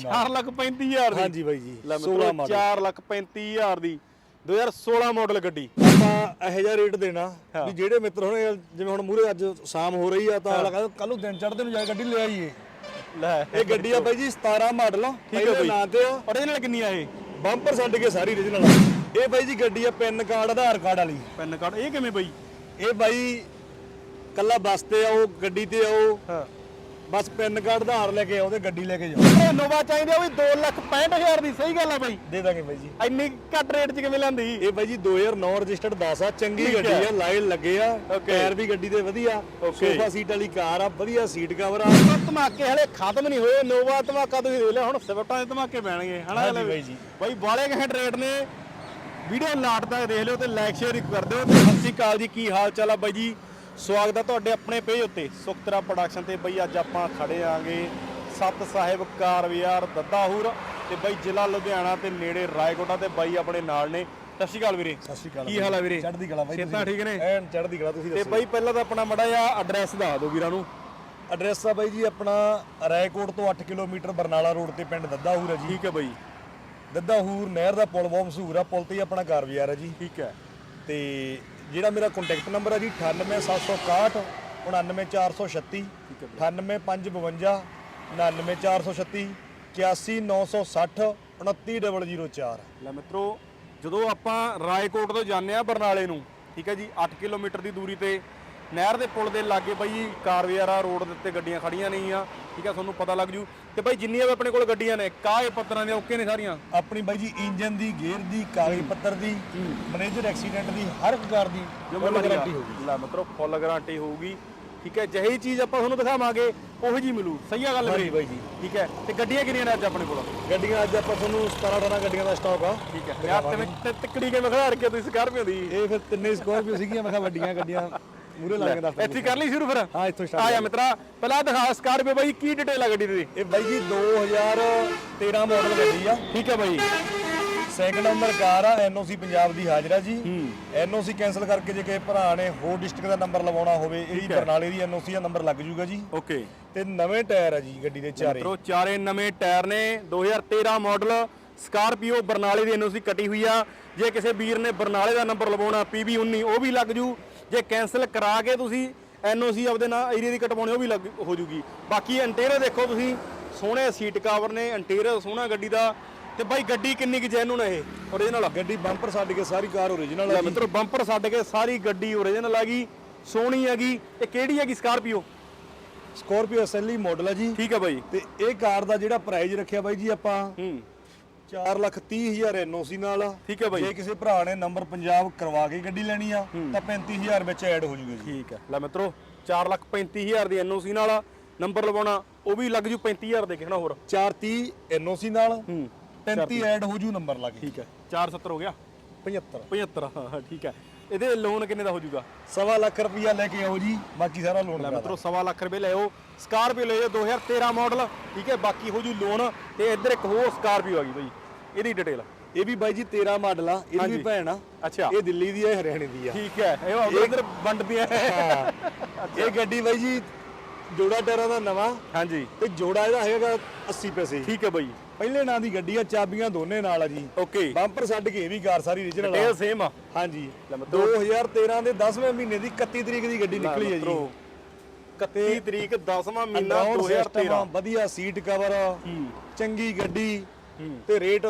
4 ਲੱਖ 35000 ਦੀ। ਹਾਂਜੀ ਬਾਈ ਜੀ ਲੈ 16 ਮਿੱਤਰੋ ਮਾਡਲ 4 ਲੱਖ 35000 ਦੀ 2016 ਮਾਡਲ ਗੱਡੀ। ਆਪਾਂ ਇਹੋ ਜਿਹਾ ਰੇਟ ਦੇਣਾ ਵੀ ਜਿਹੜੇ ਮਿੱਤਰ ਹੁਣ ਜਿਵੇਂ ਹੁਣ ਮੂਰੇ ਅੱਜ ਸ਼ਾਮ ਹੋ ਰਹੀ ਆ ਤਾਂ ਅਗਲਾ ਕਹਿੰਦਾ ਕੱਲ ਨੂੰ ਦਿਨ ਚੜ੍ਹਦੇ ਨੂੰ ਜਾ ਗੱਡੀ ਲੈ ਆਈਏ। ਲੈ ਇਹ ਗੱਡੀ ਆ ਬਾਈ ਜੀ 17 ਮਾਡਲ ਠੀਕ ਹੈ ਬਾਈ। ਨਾਂ ਤੇ ਆ ਓਰੀਜਨਲ ਕਿੰਨੀ ਆ ਇਹ? ਬੰਪਰ ਛੱਡ ਕੇ ਸਾਰੀ ਆ ਇਹ ਬਾਈ ਜੀ ਗੱਡੀ ਆ ਪੈਨ ਕਾਰਡ ਆਧਾਰ ਕਾਰਡ ਵਾਲੀ। ਪੈਨ ਕਾਰਡ ਇਹ ਕਿਵੇਂ ਬਈ? ਇਹ ਬਾਈ ਕੱਲਾ ਬੱਸ ਤੇ ਆਓ ਗੱਡੀ ਤੇ ਆਓ। ਹਾਂ। ਬਸ ਪੈਨ ਕਾਰਡ ਆਧਾਰ ਲੈ ਕੇ ਆਓ ਤੇ ਗੱਡੀ ਲੈ ਕੇ ਜਾਓ ਇਹ ਨੋਵਾ ਚਾਹੀਦੀ ਆ ਉਹ ਵੀ 2 ਲੱਖ 65000 ਦੀ ਸਹੀ ਗੱਲ ਆ ਬਈ ਦੇ ਦਾਂਗੇ ਬਾਈ ਜੀ ਇੰਨੀ ਘੱਟ ਰੇਟ 'ਚ ਕਿਵੇਂ ਲੈਂਦੀ ਇਹ ਬਾਈ ਜੀ 2009 ਰਜਿਸਟਰਡ 10 ਆ ਚੰਗੀ ਠੀਕ ਗੱਡੀ। ਆ ਲਾਈਨ ਲੱਗੇ ਆ Okay. ਟਾਇਰ ਵੀ ਗੱਡੀ ਦੇ ਵਧੀਆ Okay. ਸੋਫਾ ਸੀਟ ਵਾਲੀ ਕਾਰ ਆ ਵਧੀਆ ਸੀਟ ਕਵਰ ਆ ਧਮਾਕੇ ਹਲੇ ਖਤਮ ਨਹੀਂ ਹੋਏ ਨੋਵਾ ਧਮਾਕਾ ਤੁਸੀਂ ਦੇਖ ਲਿਆ ਹੁਣ ਸਵਿਫਟਾਂ ਦੇ ਧਮਾਕੇ ਪੈਣਗੇ ਹਨਾ ਹਾਂਜੀ? ਬਾਈ ਜੀ। ਬਾਈ ਬਾਲੇ ਘੈਂਟ ਰੇਟ ਨੇ ਵੀਡੀਓ ਲਾਟ ਤੱਕ ਦੇਖ ਲਿਓ ਤੇ ਲਾਈਕ ਸ਼ੇਅਰ ਕਰ ਦਿਓ ਤੇ ਸਤਿ ਸ਼੍ਰੀ ਅਕਾਲ ਜੀ ਕੀ ਹਾਲ ਚਾਲ ਆ ਬਾਈ ਜੀ ਸਵਾਗਤ ਆ ਤੁਹਾਡੇ ਆਪਣੇ ਪੇਜ ਉੱਤੇ। ਸੁਖਤਰਾ ਪ੍ਰੋਡਕਸ਼ਨ ਤੇ ਬਾਈ ਅੱਜ ਆਪਾਂ ਖੜੇ ਆਂਗੇ ਸਤ ਸਾਹਿਬ ਕਾਰ ਬਾਜ਼ਾਰ ਦੱਦਾਹੂਰ ਤੇ ਬਾਈ ਜ਼ਿਲ੍ਹਾ ਲੁਧਿਆਣਾ ਤੇ ਨੇੜੇ ਰਾਏਕੋਟਾ ਤੇ ਬਾਈ ਆਪਣੇ ਨਾਲ ਨੇ। ਸਤਿ ਸ਼੍ਰੀ ਅਕਾਲ ਵੀਰੇ। ਸਤਿ ਸ਼੍ਰੀ ਅਕਾਲ ਕੀ ਹਾਲ ਆ ਵੀਰੇ? ਚੜ੍ਹਦੀ ਕਲਾ ਬਾਈ ਸਿਹਤਾਂ ਠੀਕ ਨੇ? ਐਨ ਚੜ੍ਹਦੀ ਕਲਾ ਤੁਸੀਂ ਤੇ ਬਾਈ ਪਹਿਲਾਂ ਤਾਂ ਆਪਣਾ ਮੜਾ ਜਿਹਾ ਐਡਰੈਸ ਦੱਸ ਦਿਓ ਵੀਰਾਂ ਨੂੰ। ਐਡਰੈਸ ਆ ਬਾਈ ਜੀ ਆਪਣਾ ਰਾਏਕੋਟ ਤੋਂ 8 ਕਿਲੋਮੀਟਰ ਬਰਨਾਲਾ ਰੋਡ ਤੇ ਪਿੰਡ ਦੱਦਾਹੂਰ ਹੈ ਜੀ। ਠੀਕ ਹੈ ਬਾਈ। ਦੱਦਾਹੂਰ ਨਹਿਰ ਦਾ ਪੁਲ ਬਹੁਤ ਮਸ਼ਹੂਰ ਆ ਪੁਲ ਤੇ ਹੀ ਆਪਣਾ ਘਰ ਬਾਜ਼ਾਰ ਹੈ ਜੀ। ਠੀਕ ਹੈ। ਤੇ ਜਿਹੜਾ ਮੇਰਾ ਕੰਟੈਕਟ ਨੰਬਰ ਹੈ ਜੀ 98761 99436 98552 99436 81960 29004 ਲੈ ਮਿੱਤਰੋ, ਜਦੋਂ ਆਪਾਂ ਰਾਏਕੋਟ ਤੋਂ ਜਾਂਦੇ ਆ ਬਰਨਾਲੇ ਨੂੰ, ਠੀਕ ਹੈ ਜੀ 8 ਕਿਲੋਮੀਟਰ ਦੀ ਦੂਰੀ ਤੇ, ਨਹਿਰ ਦੇ ਪੁਲ ਦੇ ਲਾਗੇ ਬਾਈ ਕਾਰਵੇਆਰਾ ਰੋਡ ਦੇ ਉੱਤੇ ਗੱਡੀਆਂ ਖੜੀਆਂ ਆ ਠੀਕ ਹੈ, ਤੁਹਾਨੂੰ ਪਤਾ ਲੱਗ ਜੂ। ਤੇ ਬਾਈ ਜਿੰਨੀਆਂ ਵੀ ਆਪਣੇ ਕੋਲ ਗੱਡੀਆਂ ਨੇ ਕਾਹੇ ਪੱਤਰਾਂ ਦੀਆਂ ਓਕੇ ਨੇ ਸਾਰੀਆਂ। ਆਪਣੀ ਬਾਈ ਜੀ ਇੰਜਨ ਦੀ ਗੇਅਰ ਦੀ ਕਾਗਜ਼ ਪੱਤਰ ਦੀ ਮੈਨੇਜਰ ਐਕਸੀਡੈਂਟ ਦੀ ਹਰ ਇੱਕ ਕਾਰ ਦੀ ਗਾਰੰਟੀ ਹੋਊਗੀ। ਲੈ ਮਿੱਤਰੋ ਫੁੱਲ ਗਾਰੰਟੀ ਹੋਊਗੀ। ਠੀਕ ਹੈ ਜਿਹੀ ਚੀਜ਼ ਆਪਾਂ ਤੁਹਾਨੂੰ ਦਿਖਾਵਾਂਗੇ ਉਹੀ ਜੀ ਮਿਲੂ। ਸਹੀ ਆ ਗੱਲ ਵੀਰੇ? ਬਾਈ ਜੀ। ਠੀਕ ਹੈ ਤੇ ਗੱਡੀਆਂ ਕਿੰਨੀਆਂ ਨੇ ਅੱਜ ਆਪਣੇ ਕੋਲ? ਗੱਡੀਆਂ ਅੱਜ ਆਪਾਂ ਤੁਹਾਨੂੰ 17 18 ਗੱਡੀਆਂ ਦਾ ਸਟਾਕ ਆ। ਠੀਕ ਹੈ ਯਾਰ ਤੇ ਤਿੱਕੜੀ ਕੇ ਵਿਖਾ ਰੱਖਿਆ ਤੁਸੀਂ ਸਕਾਰਪੀਓ ਦੀ। ਇਹ ਫਿਰ ਤਿੰਨੇ ਸਕੋਰਪੀਓ ਸੀਗੀਆਂ ਮੈਂ ਕਿਹਾ ਵੱਡੀਆਂ ਗੱਡੀਆਂ। ਮੂਰੇ ਲਾ ਕੇ ਦੱਸ ਇੱਥੇ ਕਰ ਲਈ ਸ਼ੁਰੂ ਫਿਰ? ਹਾਂ ਇੱਥੋਂ ਆ ਸਟਾਰਟ ਜਾ ਮਿੱਤਰਾ ਪਹਿਲਾਂ ਦਿਖਾ ਸਕਾਰਪੀਓ ਬਾਈ ਕੀ ਡਿਟੇਲ ਆ ਗੱਡੀ ਦੀ? ਇਹ ਬਾਈ ਜੀ 2013 ਮਾਡਲ ਗੱਡੀ ਆ। ਠੀਕ ਹੈ ਬਾਈ। ਸੈਕੰਡ ਨੰਬਰ ਕਾਰ ਆ ਐਨਓਸੀ ਪੰਜਾਬ ਦੀ ਹਾਜ਼ਰਾ ਜੀ। ਐਨਓਸੀ ਕੈਨਸਲ ਕਰਕੇ ਜੇ ਕਿਸੇ ਭਰਾ ਨੇ ਹੋਰ ਡਿਸਟ੍ਰਿਕਟ ਦਾ ਨੰਬਰ ਲਵਾਉਣਾ ਹੋਵੇ ਇਹਦੀ ਬਰਨਾਲੇ ਦੀ ਐਨਓਸੀ ਦਾ ਨੰਬਰ ਲੱਗ ਜੂਗਾ ਜੀ। ਓਕੇ। ਤੇ ਨਵੇਂ ਟਾਇਰ ਆ ਜੀ ਗੱਡੀ ਦੇ ਚਾਰੇ। ਮਿੱਤਰੋ ਚਾਰੇ ਨਵੇਂ ਟਾਇਰ ਨੇ। 2013 ਮਾਡਲ ਸਕਾਰਪੀਓ ਬਰਨਾਲੇ ਦੀ ਐਨਓਸੀ ਕੱਟੀ ਹੋਈ ਆ। ਜੇ ਕਿਸੇ ਵੀਰ ਨੇ ਬਰਨਾਲੇ ਦਾ ਨੰਬਰ ਲਵਾਉਣਾ PB19 ਉਹ ਵੀ ਲੱਗ ਜੂ। ਜੇ ਕੈਨਸਲ ਕਰਾ ਕੇ ਤੁਸੀਂ ਐਨਓਸੀ ਆਪਦੇ ਨਾਲ ਏਰੀਆ ਦੀ ਕਟਵਾਉਣੀ ਉਹ ਵੀ ਲੱਗ ਹੋ ਜੂਗੀ। ਬਾਕੀ ਇੰਟੀਰੀਅਰ ਦੇਖੋ ਤੁਸੀਂ ਸੋਹਣੇ ਸੀਟ ਕਵਰ ਨੇ ਇੰਟੀਰੀਅਰ ਸੋਹਣਾ ਗੱਡੀ ਦਾ ਤੇ ਬਾਈ ਗੱਡੀ ਕਿੰਨੀ ਕਿ ਜੈਨੂਨ ਹੈ ਇਹ? ਓਰੀਜਨਲ ਗੱਡੀ ਬੰਪਰ ਛੱਡ ਕੇ ਸਾਰੀ ਕਾਰ ਓਰੀਜਨਲ ਆ ਮਿੱਤਰੋ ਬੰਪਰ ਛੱਡ ਕੇ ਸਾਰੀ ਗੱਡੀ ਓਰੀਜਨਲ ਹੈਗੀ ਸੋਹਣੀ ਹੈਗੀ। ਇਹ ਕਿਹੜੀ ਹੈਗੀ ਸਕਾਰਪੀਓ ਸਕੋਰਪੀਓ ਐਸਐਲਈ ਮਾਡਲ ਆ ਜੀ। ਠੀਕ ਹੈ ਬਾਈ। ਤੇ ਇਹ ਕਾਰ ਦਾ ਜਿਹੜਾ ਪ੍ਰਾਈਸ ਰੱਖਿਆ ਬਾਈ ਜੀ ਆਪਾਂ ਹੂੰ। 4 ਲੱਖ 30 ਹਜ਼ਾਰ ਐਨਓਸੀ ਨਾਲ। ਆ ਠੀਕ ਹੈ ਬਾਈ। ਜੇ ਕਿਸੇ ਭਰਾ ਨੇ ਨੰਬਰ ਪੰਜਾਬ ਕਰਵਾ ਕੇ ਗੱਡੀ ਲੈਣੀ ਆ ਤਾਂ 35000 ਵਿੱਚ ਐਡ ਹੋ ਜੂਗਾ ਜੀ। ਠੀਕ ਹੈ। ਲੈ ਮਿੱਤਰੋ 435000 ਦੀ ਐਨਓਸੀ ਨਾਲ ਨੰਬਰ ਲਵਾਉਣਾ ਉਹ ਵੀ ਲੱਗ ਜੂ 35000 ਦੇ ਕਿਹਣਾ ਹੋਰ? 430 ਐਨਓਸੀ ਨਾਲ ਹੂੰ। 35 ਐਡ ਹੋ ਜੂ ਨੰਬਰ ਲਾ ਕੇ ਠੀਕ ਹੈ। 470 ਹੋ ਗਿਆ? 75 75 ਹਾਂ ਹਾਂ, ਠੀਕ ਹੈ। ਇਹਦੇ ਲੋਨ ਕਿੰਨੇ ਦਾ ਹੋ ਜਾਊਗਾ ਸਵਾ ਲੱਖ ਰੁਪਇਆ ਲੈ ਕੇ ਆਓ ਜੀ ਬਾਕੀ ਸਾਰਾ ਲੋਨ ਲੈ ਮਿੱਤਰੋ ਸਵਾ ਲੱਖ ਰੁਪਏ ਲਿਓ ਸਕਾਰਪੀਓ ਲਿਓ 2013 ਮਾਡਲ ਠੀਕ ਹੈ ਬਾਕੀ ਹੋ ਜੂ ਲੋਨ ਤੇ ਇੱਧਰ ਇੱਕ ਹੋਰ ਸਕਾਰਪੀਓ ਆ ਗਈ ਬਈ। ਇਹਦੀ ਡਿਟੇਲ ਇਹ ਵੀ ਬਾਈ ਜੀ 13 ਮਾਡਲ ਆ ਇਹਦੀ ਵੀ ਭੈਣ ਆ। ਅੱਛਾ। ਇਹ ਦਿੱਲੀ ਦੀ ਆ ਇਹ ਹਰਿਆਣੇ ਦੀ ਆ। ਠੀਕ ਹੈ ਇਹ ਉਧਰ ਵੰਡਦੀਆਂ ਹਾਂ। ਇਹ ਗੱਡੀ ਬਾਈ ਜੀ ਜੋੜਾ ਟਾਇਰਾਂ ਦਾ ਨਵਾਂ ਹਾਂਜੀ। ਤੇ ਜੋੜਾ ਇਹਦਾ ਹੈਗਾ 80 ਪੈਸੇ। ਠੀਕ ਹੈ ਬਾਈ। ਪਹਿਲੇ ਨਾਂ ਦੀ ਗੱਡੀ ਆ ਚਾਬੀਆਂ ਦੋਨੇ ਨਾਲ ਆ ਜੀ। ਓਕੇ। ਬੰਪਰ ਛੱਡ ਕੇ ਇਹ ਵੀ ਕਾਰ ਸਾਰੀ origignal ਆ। ਡਿਟੇਲ ਸੇਮ ਆ। ਹਾਂਜੀ। ਲੈ 2013 ਦੇ 10ਵੇਂ ਮਹੀਨੇ ਦੀ 31 ਤਰੀਕ ਦੀ ਗੱਡੀ ਨਿਕਲੀ ਹੈ ਜੀ। 31 ਤਰੀਕ 10ਵਾਂ ਮਹੀਨਾ Android system 2013 ਆ, ਵਧੀਆ ਸੀਟ ਕਵਰ ਚੰਗੀ ਗੱਡੀ। ਤੇ ਰੇਟ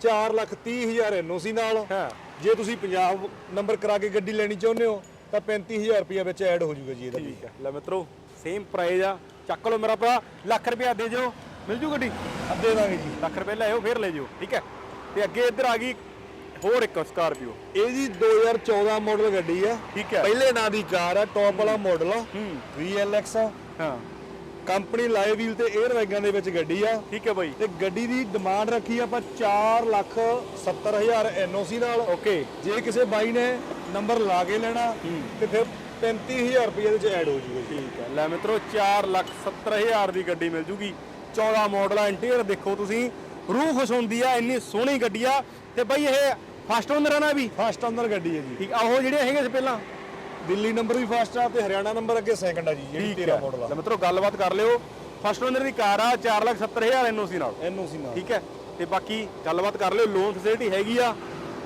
4 ਲੱਖ 30 ਹਜ਼ਾਰ ਐਨਓਸੀ ਨਾਲ। ਹਾਂ। ਜੇ ਤੁਸੀਂ ਪੰਜਾਬ ਨੰਬਰ ਕਰਾ ਕੇ ਗੱਡੀ ਲੈਣੀ ਚਾਹੁੰਦੇ ਹੋ ਤਾਂ 35000 ਰੁਪਏ ਵਿੱਚ ਐਡ ਹੋ ਜਾਊਗਾ ਜੀ ਇਹਦਾ ਠੀਕ ਹੈ। ਲੈ ਮਿੱਤਰੋ। ਸੇਮ ਪ੍ਰਾਈਸ ਆ। ਚੱਕ ਲਓ ਮੇਰਾ ਭਰਾ ਲੱਖ ਰੁਪਇਆ ਦੇ ਜਿਓ ਮਿਲ ਜੂ ਗੱਡੀ? ਅੱਧੇ ਦਾਂਗੇ ਜੀ। ਲੱਖ ਰੁਪਏ ਲੈ ਆਓ ਫਿਰ ਲੈ ਜਿਓ ਠੀਕ ਹੈ? ਤੇ ਅੱਗੇ ਇੱਧਰ ਆ ਗਈ ਹੋਰ ਇੱਕ ਸਕਾਰਪੀਓ ਇਹ ਜੀ 2014 ਮਾਡਲ ਗੱਡੀ ਆ। ਠੀਕ ਹੈ। ਪਹਿਲੇ ਨਾਂ ਦੀ ਕਾਰ ਆ ਟੌਪ ਵਾਲਾ ਮਾਡਲ ਆ। VLX ਹਾਂ। ਕੰਪਨੀ ਲਾਈਵ ਵੀਲ ਤੇ 에ਅਰ ਵੈਗਾਂ ਦੇ ਵਿੱਚ ਗੱਡੀ ਆ। ਠੀਕ ਹੈ ਬਾਈ। ਤੇ ਗੱਡੀ ਦੀ ਡਿਮਾਂਡ ਰੱਖੀ ਆਪਾਂ 4 ਲੱਖ 70 ਹਜ਼ਾਰ ਐਨਓਸੀ ਨਾਲ। ਓਕੇ ਜੇ ਕਿਸੇ ਬਾਈ ਨੇ ਨੰਬਰ ਲਾ ਕੇ ਲੈਣਾ ਤੇ ਫਿਰ 35000 ਰੁਪਏ ਦੇ ਵਿੱਚ ਐਡ ਹੋ ਜੂਗਾ ਠੀਕ ਹੈ। ਲੈ ਮਿੱਤਰੋ 4 ਲੱਖ 70 ਹਜ਼ਾਰ ਦੀ ਗੱਡੀ ਮਿਲ ਜੂਗੀ। 14 ਮਾਡਲ ਆ ਇੰਟੀਰੀਅਰ ਦੇਖੋ ਤੁਸੀਂ। ਰੂਹ ਖੁਸ਼ ਹੁੰਦੀ ਆ ਇੰਨੀ ਸੋਹਣੀ ਗੱਡੀ ਆ। ਤੇ ਬਾਈ ਇਹ ਫਸਟ ਓਨਰ ਆ ਨਾ ਵੀ? ਫਸਟ ਅੰਦਰ ਗੱਡੀ ਹੈ ਜੀ। ਠੀਕ ਆ ਉਹ ਜਿਹੜੇ ਹੈਗੇ ਸੀ ਪਹਿਲਾਂ? ਦਿੱਲੀ ਨੰਬਰ ਵੀ ਫਸਟ ਆ ਤੇ ਹਰਿਆਣਾ ਨੰਬਰ ਅੱਗੇ ਸੈਕੰਡ ਆ ਜੀ ਜਿਹੜੀ 13 ਮਾਡਲ ਆ। ਲੈ ਮਿੱਤਰੋ ਗੱਲਬਾਤ ਕਰ ਲਿਓ। ਫਸਟ ਓਨਰ ਦੀ ਕਾਰ ਆ 470000 ਐਨਓਸੀ ਨਾਲ। ਐਨਓਸੀ ਨਾਲ। ਠੀਕ ਹੈ। ਤੇ ਬਾਕੀ ਗੱਲਬਾਤ ਕਰ ਲਿਓ ਲੋਨ ਫੈਸਿਲਿਟੀ ਹੈਗੀ ਆ।